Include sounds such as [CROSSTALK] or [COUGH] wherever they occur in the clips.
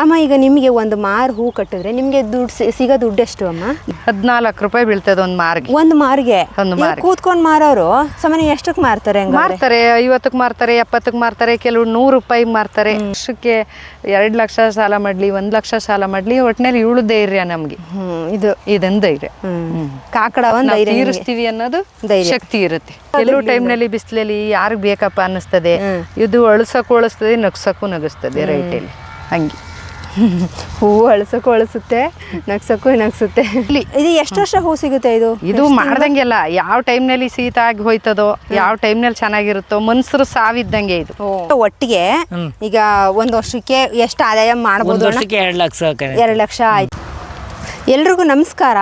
ಅಮ್ಮ ಈಗ ನಿಮಗೆ ಒಂದು ಮಾರು ಹೂ ಕಟ್ಟಿದ್ರೆ ನಿಮಗೆ ದುಡ್ಡು ಸಿಗೋ ದುಡ್ಡು ಎಷ್ಟು ಅಮ್ಮ? ಹದಿನಾಲ್ಕು ರೂಪಾಯಿ ಬೀಳ್ತದೆ ಒಂದು ಮಾರ್ಗೆ. ಒಂದು ಮಾರ್ಗೆ? ಒಂದು ಮಾರಿಗೆ. ಕೂತ್ಕೊಂಡು ಮಾರೋರು ಸಾಮಾನ್ಯ ಎಷ್ಟಕ್ಕೆ ಮಾರ್ತಾರೆ ಮಾರ್ತಾರೆ ಐವತ್ತಕ್ಕೆ ಮಾರ್ತಾರೆ ಎಪ್ಪತ್ತಕ್ಕೆ ಮಾರ್ತಾರೆ ಕೆಲವು ನೂರು ರೂಪಾಯಿ ಮಾರ್ತಾರೆ. ವರ್ಷಕ್ಕೆ ಎರಡು ಲಕ್ಷ ಸಾಲ ಮಾಡ್ಲಿ ಒಂದು ಲಕ್ಷ ಸಾಲ ಮಾಡ್ಲಿ ಒಟ್ಟಿನಲ್ಲಿ ಇವಳು ಧೈರ್ಯ ನಮಗೆ. ಹ್ಮ್ ಇದು. ಇದನ್ನು ಧೈರ್ಯ. ಕಾಕಡ ಒಂದು. ತೀರಿಸ್ತೀವಿ ಅನ್ನೋದು. ಶಕ್ತಿ ಇರುತ್ತೆ. ಕೆಲವು ಟೈಮ್ನಲ್ಲಿ ಬಿಸಿಲಲ್ಲಿ ಯಾರಿಗೆ ಬೇಕಪ್ಪ ಅನ್ನಿಸ್ತದೆ? ಇದು ಅಳಸಕ್ಕೂ ಅಳಿಸ್ತದೆ ನಗ್ಸಕ್ಕೂ ನಗಿಸ್ತದೆ ರೈಟಲ್ಲಿ. ಹಂಗೆ. ಹೂವು ಅಳಸಕ್ಕೂ ಅಳಸುತ್ತೆ ನಗ್ಸಕ್ಕೂ ನಗ್ಸುತ್ತೆ. ಇದು ಎಷ್ಟು ವರ್ಷ ಹೂ ಸಿಗುತ್ತೆ ಇದು? ಇದು ಮಾಡ್ದಂಗೆಲ್ಲ ಯಾವ ಟೈಮ್ನಲ್ಲಿ ಶೀತ ಆಗಿ ಹೋಯ್ತದೋ ಯಾವ ಟೈಮ್ನಲ್ಲಿ ಚೆನ್ನಾಗಿರುತ್ತೋ ಮನ್ಸರು ಸಾವಿದ್ದಂಗೆ ಇದು. ಒಟ್ಟಿಗೆ ಈಗ ಒಂದ್ ವರ್ಷಕ್ಕೆ ಎಷ್ಟು ಆದಾಯ ಮಾಡ್ಬೋದು ಎರಡು ಲಕ್ಷ ಎರಡು ಲಕ್ಷ ಆಯ್ತು. ಎಲ್ರಿಗೂ ನಮಸ್ಕಾರ.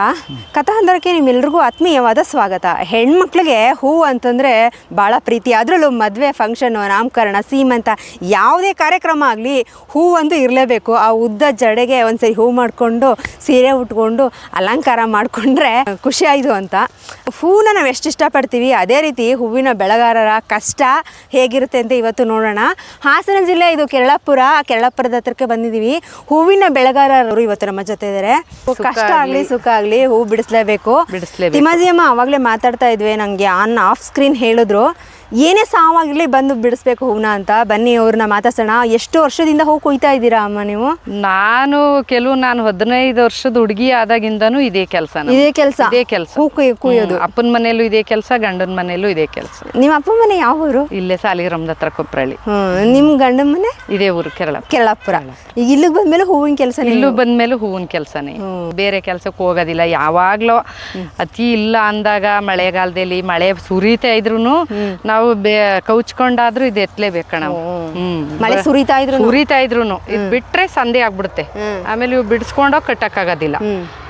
ಕಥಾಂಧರಕ್ಕೆ ನಿಮ್ಮೆಲ್ರಿಗೂ ಆತ್ಮೀಯವಾದ ಸ್ವಾಗತ. ಹೆಣ್ಮಕ್ಳಿಗೆ ಹೂವು ಅಂತಂದರೆ ಭಾಳ ಪ್ರೀತಿ. ಅದರಲ್ಲೂ ಮದುವೆ ಫಂಕ್ಷನು ನಾಮಕರಣ, ಸೀಮಂತ ಯಾವುದೇ ಕಾರ್ಯಕ್ರಮ ಆಗಲಿ ಹೂವು ಅಂತೂ ಇರಲೇಬೇಕು. ಆ ಉದ್ದ ಜಡೆಗೆ ಒಂದ್ಸರಿ ಹೂ ಮಾಡಿಕೊಂಡು, ಸೀರೆ ಉಟ್ಕೊಂಡು, ಅಲಂಕಾರ ಮಾಡಿಕೊಂಡ್ರೆ ಖುಷಿ ಆಯಿತು ಅಂತ. ಹೂವನ್ನ ನಾವು ಎಷ್ಟು ಇಷ್ಟಪಡ್ತೀವಿ? ಅದೇ ರೀತಿ ಹೂವಿನ ಬೆಳೆಗಾರರ ಕಷ್ಟ ಹೇಗಿರುತ್ತೆ ಅಂತ ಇವತ್ತು ನೋಡೋಣ. ಹಾಸನ ಜಿಲ್ಲೆ ಇದು ಕೆರಳಪುರ. ಕೆರಳಪುರದ ಹತ್ರಕ್ಕೆ ಬಂದಿದ್ದೀವಿ. ಹೂವಿನ ಬೆಳೆಗಾರರು ಇವತ್ತು ನಮ್ಮ ಜೊತೆ ಇದ್ದಾರೆ ಕಷ್ಟ ಆಗ್ಲಿ ಸುಖ ಆಗ್ಲಿ ಹೂ ಬಿಡಿಸ್ಲೇಬೇಕು. ಬಿಡಿಸ್ಲೇಬೇಕು. ತಿಮಾಜಿಯಮ್ಮ ಅವಾಗಲೇ ಮಾತಾಡ್ತಾ ಇದ್ವಿ ನಂಗೆ ಆನ್ ಆಫ್ ಸ್ಕ್ರೀನ್ ಹೇಳಿದ್ರು. ಏನೇ ಸಾವಾಗಿರ್ಲಿ ಬಂದು ಬಿಡಿಸ್ಬೇಕು ಹೂವನ್ನ ಅಂತ ಬನ್ನಿ ಅವ್ರನ್ನ ಮಾತಾಡ್ಸೋಣ. ಎಷ್ಟು ವರ್ಷದಿಂದ ಹೂ ಕೊಯ್ತಾ ಇದ್ದೀರಾ ಅಮ್ಮ ನೀವು? ನಾನು ಕೆಲವು ನಾನು ಹದಿನೈದು ವರ್ಷದ ಹುಡುಗಿ ಆದಾಗಿಂದನು ಇದೇ ಕೆಲಸ ಇದೇ ಕೆಲಸ? ಇದೇ ಕೆಲಸ. ಹೂ ಕುಯ್ ಕುಯ್ಯೋದು? ಅಪ್ಪನ ಮನೆಯಲ್ಲೂ ಇದೇ ಕೆಲಸ ಗಂಡನ ಮನೆಯಲ್ಲೂ ಇದೇ ಕೆಲಸ. ನಿಮ್ಮ ಅಪ್ಪ ಮನೆ ಯಾವ ಊರು? ಇಲ್ಲೇ ಸಾಲಿಗ್ರಾಮದ ಹತ್ರ ಕೊಪ್ರಳ್ಳಿ ಹ್ಮ್ ನಿಮ್ಮ ಗಂಡನ ಮನೆ? ಇದೇ ಊರು ಕೇರಳ ಕೇರಳಪುರ. ಈಗ ಇಲ್ಲಿಗೆ ಬಂದ್ಮೇಲೆ ಹೂವಿನ ಕೆಲಸ ಇಲ್ಲೂ ಬಂದ್ಮೇಲೆ ಹೂವಿನ ಕೆಲಸನೇ. ಬೇರೆ ಕೆಲಸಕ್ಕೆ ಹೋಗೋದಿಲ್ಲ. ಯಾವಾಗ್ಲೋ ಅತಿ ಇಲ್ಲ ಅಂದಾಗ ಮಳೆಗಾಲದಲ್ಲಿ ಮಳೆ ಸುರಿತಾ ಇದ್ರು ನಾವು ಬೇ ಕೌಚ್ಕೊಂಡಾದ್ರೂ ಇದು ಎತ್ತಲೇಬೇಕು ನಾವು ಹ್ಮ್ ಮಳೆ ಸುರಿತಾ ಇದ್ರು ಸುರಿತಾ ಇದ್ರು ಇದು ಬಿಟ್ರೆ ಸಂದಿ ಆಗ್ಬಿಡುತ್ತೆ. ಆಮೇಲೆ ಇವು ಬಿಡಿಸ್ಕೊಂಡೋಗಿ ಕಟ್ಟಕ್ಕಾಗೋದಿಲ್ಲ.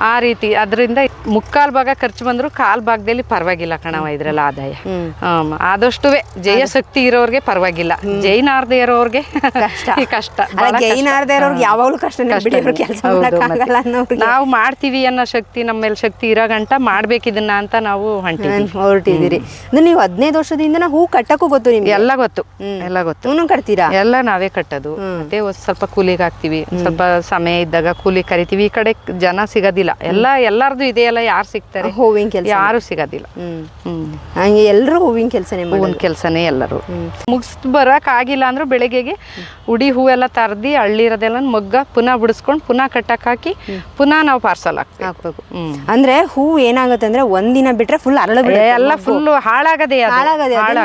ಆ ರೀತಿ ಅದರಿಂದ ಮುಕ್ಕಾಲ್ ಭಾಗ ಖರ್ಚು ಬಂದ್ರು ಕಾಲ್ ಭಾಗದಲ್ಲಿ ಪರವಾಗಿಲ್ಲ ಕಣವ ಇದ್ರಲ್ಲ ಆದಾಯ. ಹ್ಮ್. ಆದಷ್ಟುವೆ ಜಯ ಶಕ್ತಿ ಇರೋರ್ಗೆ ಪರವಾಗಿಲ್ಲ. ಜೈನಾರ್ದೇ ಇರೋರ್ಗೆ ಕಷ್ಟ. ಬಹಳ ಇರೋರ್ಗೆ ಯಾವಾಗಲೂ ಕಷ್ಟ. ನಾವು ಮಾಡ್ತೀವಿ ಅನ್ನೋ ಶಕ್ತಿ ನಮ್ಮ ಮೇಲೆ ಶಕ್ತಿ ಇರೋ ಗಂಟ ಮಾಡ್ಬೇಕು ಇದನ್ನ ಅಂತ ನಾವು ಹೊಂಟಿದ್ದೀರಿ ಹೊರಟಿದ್ದೀರಿ ನೀವು ಹದಿನೈದು ವರ್ಷದಿಂದ ಹೂ ಕಟ್ಟಕ್ಕೂ ಗೊತ್ತು ನಿಮ್ಗೆ? ಎಲ್ಲ ಗೊತ್ತು. ಎಲ್ಲ ಗೊತ್ತು. ಹೂನು ಕಟ್ತೀರಾ? ಎಲ್ಲ ನಾವೇ ಕಟ್ಟೋದು. ಮತ್ತೆ ಒಂದ್ ಸ್ವಲ್ಪ ಕೂಲಿಗೆ ಹಾಕ್ತಿವಿ ಸ್ವಲ್ಪ ಸಮಯ ಇದ್ದಾಗ ಕೂಲಿ ಕರಿತೀವಿ. ಈ ಕಡೆ ಜನ ಸಿಗೋದಿಲ್ಲ. ಎಲ್ಲ ಎಲ್ಲಾರ್ದು ಇದೆಯಲ್ಲ ಯಾರು ಸಿಗ್ತಾರೆ? ಹೂವಿನ ಕೆಲಸ ಯಾರು ಸಿಗೋದಿಲ್ಲ. ಹ್ಮ್. ಹ್ಮ್. ಹಂಗೆ ಎಲ್ಲರೂ ಹೂವಿನ ಕೆಲಸನೇ ಹೂವಿನ ಕೆಲಸನೇ ಎಲ್ಲರೂ. ಮುಗಿಸ್ ಬರಕ್ ಆಗಿಲ್ಲ ಅಂದ್ರೆ ಬೆಳಗ್ಗೆಗೆ ಉಡಿ ಹೂವೆಲ್ಲ ತರದಿ ಹಳ್ಳಿರೋದೆಲ್ಲ ಮಗ್ಗ ಪುನಃ ಬಿಡಿಸ್ಕೊಂಡು ಪುನಃ ಕಟ್ಟಕ್ ಹಾಕಿ ಪುನಃ ನಾವು ಪಾರ್ಸಲ್ ಹಾಕ್ಬೇಕು. ಹಾಕ್ಬೇಕು ಅಂದ್ರೆ ಹೂ ಏನಾಗುತ್ತೆ ಅಂದ್ರೆ ಒಂದಿನ ಬಿಟ್ರೆ ಫುಲ್ ಅರಳು ಎಲ್ಲ ಫುಲ್ ಹಾಳಾಗದೆ ಅದು.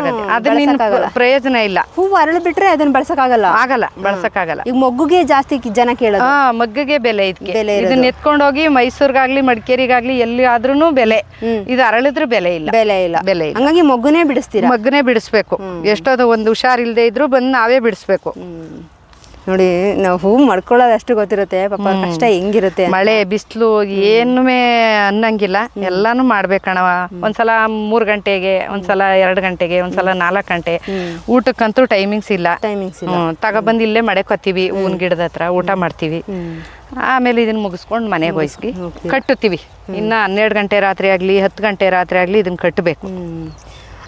ಅದನ್ನ. ಪ್ರಯೋಜನ ಇಲ್ಲ. ಹೂವು ಅರಳು ಬಿಟ್ರೆ ಅದನ್ನ ಬಳಸಕ್ಕಾಗಲ್ಲ? ಆಗಲ್ಲ ಬಳಸಕ್ಕಾಗಲ್ಲ. ಈಗ ಮಗ್ಗುಗೆ ಜಾಸ್ತಿ ಜನ ಕೇಳೋದು. ಹಾ ಮಗ್ಗಿಗೆ ಬೆಲೆ ಇದಕ್ಕೆ ಇದನ್ನ ಎತ್ಕೊಂಡೋಗಿ ಮೈಸೂರ್ಗಾಗ್ಲಿ ಮಡಿಕೇರಿಗಾಗ್ಲಿ ಎಲ್ಲಿ ಆದ್ರೂ ಬೆಲೆ ಇದು ಅರಳಿದ್ರೆ ಬೆಲೆ ಇಲ್ಲ. ಬೆಲೆ ಇಲ್ಲ. ಬೆಲೆ ಇಲ್ಲ. ಹಂಗಾಗಿ ಮಗ್ಗುನೇ ಬಿಡಿಸ್ತೀರಾ? ಮಗ್ಗನೆ ಬಿಡಿಸ್ಬೇಕು. ಎಷ್ಟೋದು ಒಂದು ಹುಷಾರಿಲ್ದೆ ಇದ್ರು ಬಂದು ನಾವೇ ಬಿಡಿಸ್ಬೇಕು. ನೋಡಿ ನಾವು ಹೂ ಮಾಡ್ಕೊಳ್ಳೋದು ಅಷ್ಟು ಗೊತ್ತಿರುತ್ತೆ. ಪಾಪ ಕಷ್ಟ ಹೆಂಗಿರುತ್ತೆ. ಮಳೆ ಬಿಸಿಲು ಏನುಮೇ ಅನ್ನಂಗಿಲ್ಲ. ಎಲ್ಲಾನು ಮಾಡ್ಬೇಕಣವ ಒಂದ್ಸಲ ಮೂರ್ ಗಂಟೆಗೆ ಒಂದ್ಸಲ ಎರಡ್ ಗಂಟೆಗೆ ಒಂದ್ಸಲ ನಾಲ್ಕು ಗಂಟೆ. ಊಟಕ್ಕಂತೂ ಟೈಮಿಂಗ್ಸ್ ಇಲ್ಲ. ಟೈಮಿಂಗ್ಸ್ ತಗೊಬಂದು ಇಲ್ಲೇ ಮಡಕೊತ್ತೀವಿ ಹೂವಿನ ಗಿಡದ ಹತ್ರ ಊಟ ಮಾಡ್ತೀವಿ. ಆಮೇಲೆ ಇದನ್ನ ಮುಗಿಸ್ಕೊಂಡು ಮನೆಗೆ ಹೋಯ್ಸ್ಕಿ ಕಟ್ಟುತ್ತೀವಿ. ಇನ್ನ ಹನ್ನೆರಡು ಗಂಟೆ ರಾತ್ರಿ ಆಗ್ಲಿ ಹತ್ತು ಗಂಟೆ ರಾತ್ರಿ ಆಗ್ಲಿ ಇದನ್ನ ಕಟ್ಟಬೇಕು.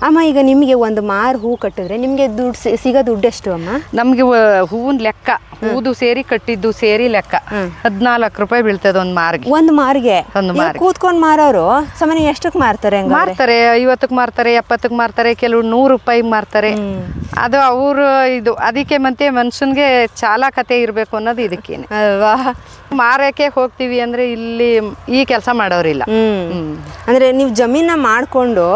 ಅಮ್ಮ ಈಗ ನಿಮಗೆ ಒಂದು ಮಾರು ಹೂ ಕಟ್ಟಿದ್ರೆ ನಿಮಗೆ ದುಡ್ಡು ಸಿಗೋ ದುಡ್ಡು ಎಷ್ಟು ಅಮ್ಮ? ನಮಗೆ ಹೂವಿನ ಲೆಕ್ಕ ಹೂದು ಸೇರಿ ಕಟ್ಟಿದ್ದು ಸೇರಿ ಲೆಕ್ಕ. ಹದಿನಾಲ್ಕು ರೂಪಾಯಿ ಬೀಳ್ತದೆ ಒಂದು ಮಾರ್ಗೆ. ಒಂದು ಮಾರ್ಗೆ? ಒಂದು ಮಾರು ಮಾರಿಗೆ. ಕೂತ್ಕೊಂಡು ಮಾರೋರು ಸಾಮಾನ್ಯ ಎಷ್ಟಕ್ಕೆ ಮಾರ್ತಾರೆ ಮಾರ್ತಾರೆ ಐವತ್ತಕ್ಕೆ ಮಾರ್ತಾರೆ ಎಪ್ಪತ್ತಕ್ಕೆ ಮಾರ್ತಾರೆ ಕೆಲವು ನೂರು ರೂಪಾಯಿಗೆ ಮಾರ್ತಾರೆ. ಅದು ಅವರು ಇದು ಅದಕ್ಕೆ ಮತ್ತೆ ಮನುಷ್ಯನ್ಗೆ ಚಾಲಕತೆ ಇರಬೇಕು ಅನ್ನೋದು ಇದಕ್ಕೆ ಅಲ್ವಾ? ಮಾರಕ್ಕೆ ಹೋಗ್ತೀವಿ ಅಂದ್ರೆ ಇಲ್ಲಿ ಈ ಕೆಲಸ ಮಾಡೋರಿಲ್ಲ. ಅಂದ್ರೆ ನೀವು ಜಮೀನ ಮಾಡ್ಕೊಂಡು